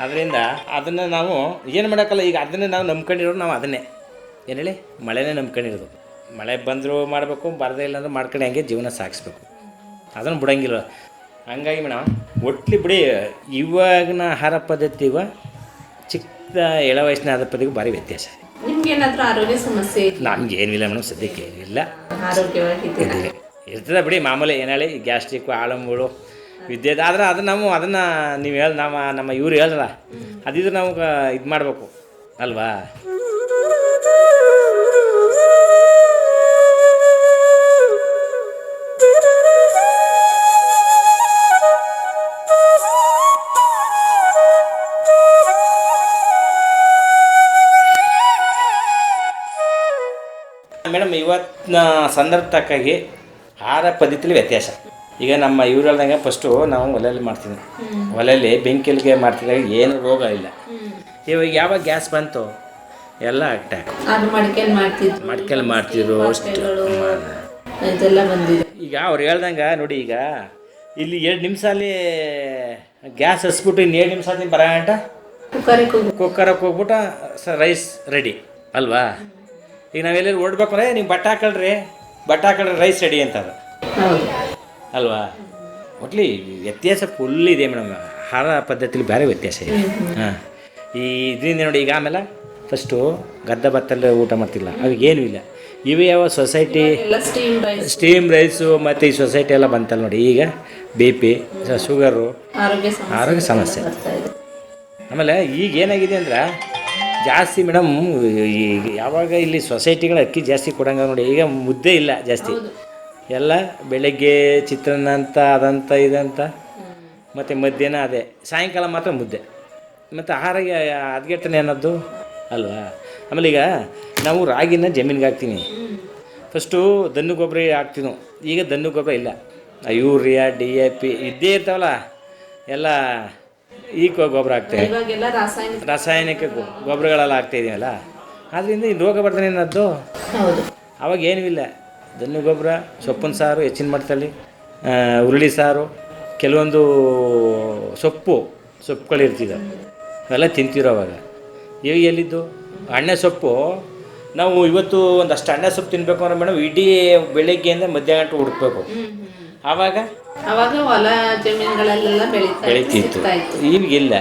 D: ಅದರಿಂದ ಅದನ್ನು ನಾವು ಏನು ಮಾಡೋಕ್ಕಲ್ಲ ಈಗ ಅದನ್ನೇ ನಾವು ನಂಬ್ಕೊಂಡಿರೋ ನಾವು ಅದನ್ನೇ. ಏನು ಹೇಳಿ? ಮಳೆನೇ ನಂಬ್ಕೊಂಡಿರೋದು. ಮಳೆ ಬಂದರೂ ಮಾಡಬೇಕು ಬರದೇ ಇಲ್ಲ ಅಂದ್ರೆ ಮಾಡ್ಕೊಂಡು ಹಂಗೆ ಜೀವನ ಸಾಗಿಸ್ಬೇಕು. ಅದನ್ನು ಬಿಡಂಗಿಲ್ಲ. ಹಂಗಾಗಿ ಮೇಡಮ್ ಒಟ್ಲಿ ಬಿಡಿ ಇವಾಗಿನ ಆಹಾರ ಪದ್ಧತಿಗೂ ಚಿಕ್ಕ ಎಳ ವಯಸ್ಸಿನ ಆಹಾರ ಪದ್ಧತಿಗೂ ಭಾರಿ ವ್ಯತ್ಯಾಸ.
A: ನಿಮ್ಗೆ ಏನಾದ್ರೂ ಆರೋಗ್ಯ ಸಮಸ್ಯೆ
D: ನಮ್ಗೆ ಏನಿಲ್ಲ ಮೇಡಮ್ ಸದ್ಯಕ್ಕೆ ಏನಿಲ್ಲ.
A: ಆರೋಗ್ಯವಾಗಿದ್ದೀರಾ.
D: ಇರ್ತದೆ ಬಿಡಿ ಮಾಮೂಲಿ ಏನೇಳಿ ಹೇಳಿ ಗ್ಯಾಸ್ಟ್ರಿಕ್ಕು ವಿದ್ಯೆ ಇದ್ದ ಆದ್ರೆ ಅದು ನಾವು ಅದನ್ನು ನೀವು ಹೇಳಿ ನಮ್ಮ ನಮ್ಮ ಇವ್ರು ಹೇಳ್ರ ಅದಿದ್ರೆ ನಾವು ಇದು ಮಾಡಬೇಕು ಅಲ್ವಾ? ಇವತ್ತಿನ ಸಂದರ್ಭ ತಕ್ಕಾಗಿ ಆಹಾರ ಪದ್ಧತಿಲಿ ವ್ಯತ್ಯಾಸ. ಈಗ ನಮ್ಮ ಇವ್ರು ಹೇಳ್ದಂಗೆ ಫಸ್ಟು ನಾವು ಒಲೆಯಲ್ಲಿ ಮಾಡ್ತೀವಿ. ಒಲೆಯಲ್ಲಿ ಬೆಂಕಿಲಿಗೆ ಮಾಡ್ತಿದ್ದಾಗ ಏನು ರೋಗ ಇಲ್ಲ. ಇವಾಗ ಯಾವಾಗ ಗ್ಯಾಸ್ ಬಂತು ಎಲ್ಲ ಅಟ್ಯಾಕ್
A: ಮಡಿಕೆಲ್ ಮಾಡ್ತಿದ್ರು.
D: ಈಗ ಅವ್ರು ಹೇಳ್ದಂಗೆ ನೋಡಿ ಈಗ ಇಲ್ಲಿ ಎರಡು ನಿಮಿಷ ಅಲ್ಲಿ ಗ್ಯಾಸ್ ಹಸ್ಬಿಟ್ಟು ಇನ್ನು ಎರಡು ನಿಮಿಷ ಬರ
A: ಕುಕ್ಕರಿಗೆ ಹೋಗಿ
D: ಕುಕ್ಕರಕ್ಕೆ ಹೋಗ್ಬಿಟ್ಟು ರೈಸ್ ರೆಡಿ ಅಲ್ವಾ? ಈಗ ನಾವೆಲ್ಲರೂ ಓಡ್ಬೇಕು ಅಂದರೆ ನೀವು ಬಟ್ಟೆ ಹಾಕೊಳ್ರಿ ಬಟ್ಟೆ ಹಾಕೊಳ್ರಿ ರೈಸ್ ರೆಡಿ ಅಂತ
A: ಹೌದು.
D: ಅಲ್ವಾ? ಒಟ್ಲಿ ವ್ಯತ್ಯಾಸ ಫುಲ್ ಇದೆ ಮೇಡಮ್. ಆಹಾರ ಪದ್ಧತಿಲಿ ಬೇರೆ ವ್ಯತ್ಯಾಸ ಇದೆ. ಹಾಂ. ಈ ಇದರಿಂದ ನೋಡಿ ಈಗ ಆಮೇಲೆ ಫಸ್ಟು ಗದ್ದ ಭತ್ತಲ್ಲೇ ಊಟ ಮಾಡ್ತಿಲ್ಲ. ಅವಾಗ ಏನೂ ಇಲ್ಲ. ಇವು ಯಾವ ಸೊಸೈಟಿ
A: ಸ್ಟೀಮ್ ರೈಸ್
D: ಮತ್ತು ಈ ಸೊಸೈಟಿ ಎಲ್ಲ ಬಂತಲ್ಲ ನೋಡಿ. ಈಗ ಬಿ ಪಿ ಶುಗರು
A: ಆರೋಗ್ಯ ಸಮಸ್ಯೆ
D: ಆರೋಗ್ಯ ಸಮಸ್ಯೆ. ಆಮೇಲೆ ಈಗ ಏನಾಗಿದೆ ಅಂದ್ರೆ ಜಾಸ್ತಿ ಮೇಡಮ್ ಈಗ ಯಾವಾಗ ಇಲ್ಲಿ ಸೊಸೈಟಿಗಳು ಅಕ್ಕಿ ಜಾಸ್ತಿ ಕೊಡಂಗ ನೋಡಿ ಈಗ ಮುದ್ದೆ ಇಲ್ಲ ಜಾಸ್ತಿ. ಎಲ್ಲ ಬೆಳಗ್ಗೆ ಚಿತ್ರಾನ್ನ ಅಂತ ಅದಂತ ಇದಂತ ಮತ್ತು ಮಧ್ಯಾಹ್ನ ಅದೇ. ಸಾಯಂಕಾಲ ಮಾತ್ರ ಮುದ್ದೆ. ಮತ್ತು ಆಹಾರ ಅದ್ಗೆಟ್ಟನೆ ಅನ್ನೋದು ಅಲ್ವಾ? ಆಮೇಲೆ ಈಗ ನಾವು ರಾಗಿನ ಜಮೀನಿಗೆ ಹಾಕ್ತೀನಿ. ಫಸ್ಟು ದನ್ನು ಗೊಬ್ಬರ ಹಾಕ್ತೀವಿ ಈಗ ದನ್ನು ಗೊಬ್ಬರ ಇಲ್ಲ. ಆ ಯೂರಿಯಾ ಡಿ ಎ ಪಿ ಇದ್ದೇ ಇರ್ತಾವಲ್ಲ. ಎಲ್ಲ ಈಕೋ ಗೊಬ್ಬರ ಹಾಕ್ತೇವೆ
A: ರಾಸಾಯನಿಕ
D: ಗೊಬ್ಬರಗಳೆಲ್ಲ ಹಾಕ್ತಾ ಇದೀವಲ್ಲ ಆದ್ದರಿಂದ ಈ ರೋಗ ಬರ್ತಾನೆ ಅನ್ನೋದು
A: ಹೌದು.
D: ಅವಾಗ ಏನೂ ಇಲ್ಲ. ದನ್ನು ಗೊಬ್ಬರ ಸೊಪ್ಪಿನ ಸಾರು ಹೆಚ್ಚಿನ ಮಟ್ಟದಲ್ಲಿ. ಹುರುಳಿ ಸಾರು ಕೆಲವೊಂದು ಸೊಪ್ಪು ಸೊಪ್ಪುಗಳು ಇರ್ತಿದ್ದ ಅವೆಲ್ಲ ತಿಂತಿರೋ ಅವಾಗ. ಇವಾಗ ಎಲ್ಲಿದ್ದು? ಅಣ್ಣೆ ಸೊಪ್ಪು. ನಾವು ಇವತ್ತು ಒಂದಷ್ಟು ಅಣ್ಣೆ ಸೊಪ್ಪು ತಿನ್ಬೇಕು ಅಂದ್ರೆ ಮೇಡಮ್ ಇಡೀ ಬೆಳಗ್ಗೆಯಿಂದ ಮಧ್ಯಾಹ್ನ ಹುಡುಕ್ಬೇಕು. ಆವಾಗ?
A: ಅವಾಗ ಹೊಲ ಜಮೀನುಗಳಲ್ಲೆಲ್ಲ
D: ಬೆಳೀತಿತ್ತು. ಈಗಿಲ್ಲ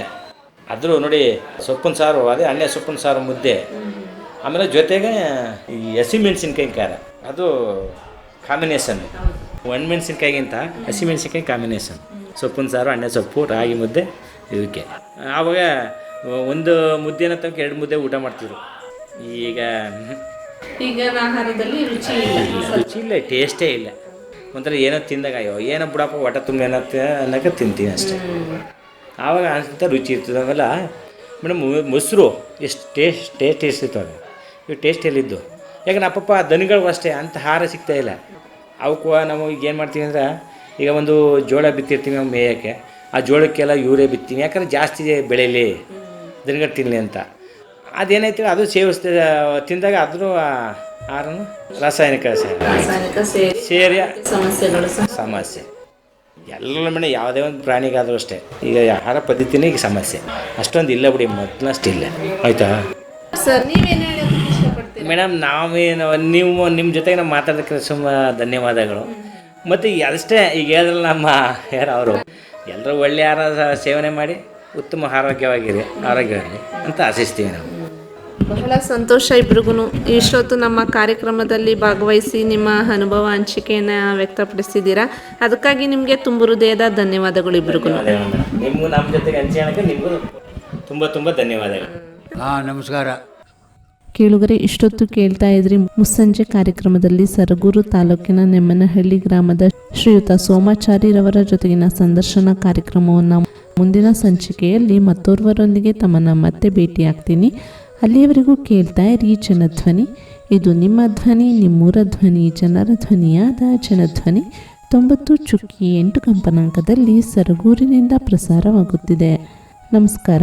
D: ಆದರೂ ನೋಡಿ ಸೊಪ್ಪಿನ ಸಾರು ಅದೇ ಅಣ್ಣೆ ಸೊಪ್ಪಿನ ಸಾರು ಮುದ್ದೆ. ಆಮೇಲೆ ಜೊತೆಗೆ ಈ ಹಸಿಮೆಣ್ಸಿನ್ಕಾಯಿ ಖಾರ. ಅದು ಕಾಂಬಿನೇಷನ್ ಒಣಮೆಣಸಿನ್ಕಾಯಿಗಿಂತ ಹಸಿ ಮೆಣಸಿನ್ಕಾಯಿ ಕಾಂಬಿನೇಷನ್ ಸೊಪ್ಪಿನ ಸಾರು ಅಣ್ಣೆ ಸೊಪ್ಪು ರಾಗಿ ಮುದ್ದೆ ಇದಕ್ಕೆ. ಆವಾಗ ಒಂದು ಮುದ್ದೆನ ತನಕ ಎರಡು ಮುದ್ದೆ ಊಟ ಮಾಡ್ತಿದ್ರು. ಈಗ
A: ಈಗ ಆಹಾರದಲ್ಲಿ ರುಚಿ ಇಲ್ಲ.
D: ರುಚಿ ಇಲ್ಲ ಟೇಸ್ಟೇ ಇಲ್ಲ. ಒಂಥರ ಏನೋ ತಿಂದಾಗ ಅಯ್ಯೋ ಏನೋ ಬಿಡಪ್ಪ ಹೊಟ್ಟೆ ತುಂಬ ಏನತ್ತೆ ಅನ್ನೋಕೆ ತಿಂತೀನಿ ಅಷ್ಟೇ. ಆವಾಗ ಅನ್ಸುತ್ತೆ ರುಚಿ ಇರ್ತದೆ. ಆಮೇಲೆ ಮೇಡಮ್ ಮೊಸರು ಎಷ್ಟು ಟೇಸ್ಟ್ ಟೇಸ್ಟ್ ಇರ್ತಿತ್ತು ಅದು. ಇವು ಟೇಸ್ಟ್ ಎಲ್ಲಿದ್ದು ಯಾಕಂದ್ರೆ ಅಪ್ಪಪ್ಪ ದನಗಳು ಅಷ್ಟೇ ಅಂತ ಆಹಾರ ಸಿಗ್ತಾ ಇಲ್ಲ. ಅವಕ್ಕೂ ನಾವು ಈಗ ಏನು ಮಾಡ್ತೀವಿ ಅಂದ್ರೆ ಈಗ ಒಂದು ಜೋಳ ಬಿತ್ತಿರ್ತೀವಿ ನಾವು ಮೇಯೋಕ್ಕೆ. ಆ ಜೋಳಕ್ಕೆಲ್ಲ ಯೂರಿಯಾ ಬಿತ್ತೀನಿ. ಯಾಕಂದ್ರೆ ಜಾಸ್ತಿ ಬೆಳೀಲಿ ದನಗಳು ತಿನ್ನಲಿ ಅಂತ. ಅದೇನಾಯ್ತು ಅದು ಸೇವಿಸ್ತಾ ತಿಂದಾಗ ಅದ್ರೂ ಆಹಾರನು ರಾಸಾಯನಿಕ ಸೇರಿ.
E: ರಾಸಾಯನಿಕ ಸೇರಿ ಸಮಸ್ಯೆಗಳು
D: ಸಮಸ್ಯೆ. ಎಲ್ಲ ಮನೆ ಯಾವುದೇ ಒಂದು ಪ್ರಾಣಿಗಾದರೂ ಅಷ್ಟೇ. ಈಗ ಆಹಾರ ಪದ್ಧತಿನೇ ಈಗ ಸಮಸ್ಯೆ. ಅಷ್ಟೊಂದು ಇಲ್ಲ ಬಿಡಿ ಮೊದಲಷ್ಟು ಇಲ್ಲ. ಆಯಿತಾ?
E: ಸರ್ ನೀವೇನು
D: ಮೇಡಮ್ ನಾವೇನು ನೀವು ನಿಮ್ಮ ಜೊತೆಗೆ ನಾವು ಮಾತಾಡೋದಕ್ಕೆ ತುಂಬ ಧನ್ಯವಾದಗಳು. ಮತ್ತು ಅದಷ್ಟೇ ಅಷ್ಟೇ ಈಗ ಹೇಳಿದ್ರಲ್ಲ ನಮ್ಮ ಯಾರು ಅವರು. ಎಲ್ಲರೂ ಒಳ್ಳೆಯ ಆಹಾರ ಸೇವನೆ ಮಾಡಿ ಉತ್ತಮ ಆರೋಗ್ಯವಾಗಿರಿ ಆರೋಗ್ಯವಾಗಿ ಅಂತ ಆಶಿಸ್ತೀವಿ ನಾವು.
E: ಬಹಳ ಸಂತೋಷ ಇಬ್ರಿಗೂ ಇಷ್ಟೊತ್ತು ನಮ್ಮ ಕಾರ್ಯಕ್ರಮದಲ್ಲಿ ಭಾಗವಹಿಸಿ ನಿಮ್ಮ ಅನುಭವ ಹಂಚಿಕೆಯನ್ನು ವ್ಯಕ್ತಪಡಿಸಿದ್ದೀರಾ? ಅದಕ್ಕಾಗಿ ನಿಮಗೆ ತುಂಬ ಹೃದಯದ ಧನ್ಯವಾದಗಳು ಇಬ್ರಿಗೂ
D: ನಿಮಗೂ ನಮ್ಮ ಜೊತೆಗೆ ನಿಮಗೂ ತುಂಬ ತುಂಬ ಧನ್ಯವಾದಗಳು.
C: ಹಾಂ ನಮಸ್ಕಾರ.
E: ಕೇಳುಗರೆ ಇಷ್ಟೊತ್ತು ಕೇಳ್ತಾ ಇದ್ರಿ ಮುಸ್ಸಂಜೆ ಕಾರ್ಯಕ್ರಮದಲ್ಲಿ ಸರಗೂರು ತಾಲೂಕಿನ ನೆಮ್ಮನಹಳ್ಳಿ ಗ್ರಾಮದ ಶ್ರೀಯುತ ಸೋಮಾಚಾರಿರವರ ಜೊತೆಗಿನ ಸಂದರ್ಶನ ಕಾರ್ಯಕ್ರಮವನ್ನು ಮುಂದಿನ ಸಂಚಿಕೆಯಲ್ಲಿ ಮತ್ತೋರ್ವರೊಂದಿಗೆ ತಮ್ಮನ್ನು ಮತ್ತೆ ಭೇಟಿಯಾಗ್ತೀನಿ. ಅಲ್ಲಿಯವರೆಗೂ ಕೇಳ್ತಾ ಇರಿ ಜನಧ್ವನಿ ಇದು ನಿಮ್ಮ ಧ್ವನಿ, ನಿಮ್ಮೂರ ಧ್ವನಿ, ಜನರ ಧ್ವನಿಯಾದ ಜನಧ್ವನಿ ತೊಂಬತ್ತು ಚುಕ್ಕಿ ಎಂಟು ಕಂಪನಾಂಕದಲ್ಲಿ ಸರಗೂರಿನಿಂದ ಪ್ರಸಾರವಾಗುತ್ತಿದೆ. ನಮಸ್ಕಾರ.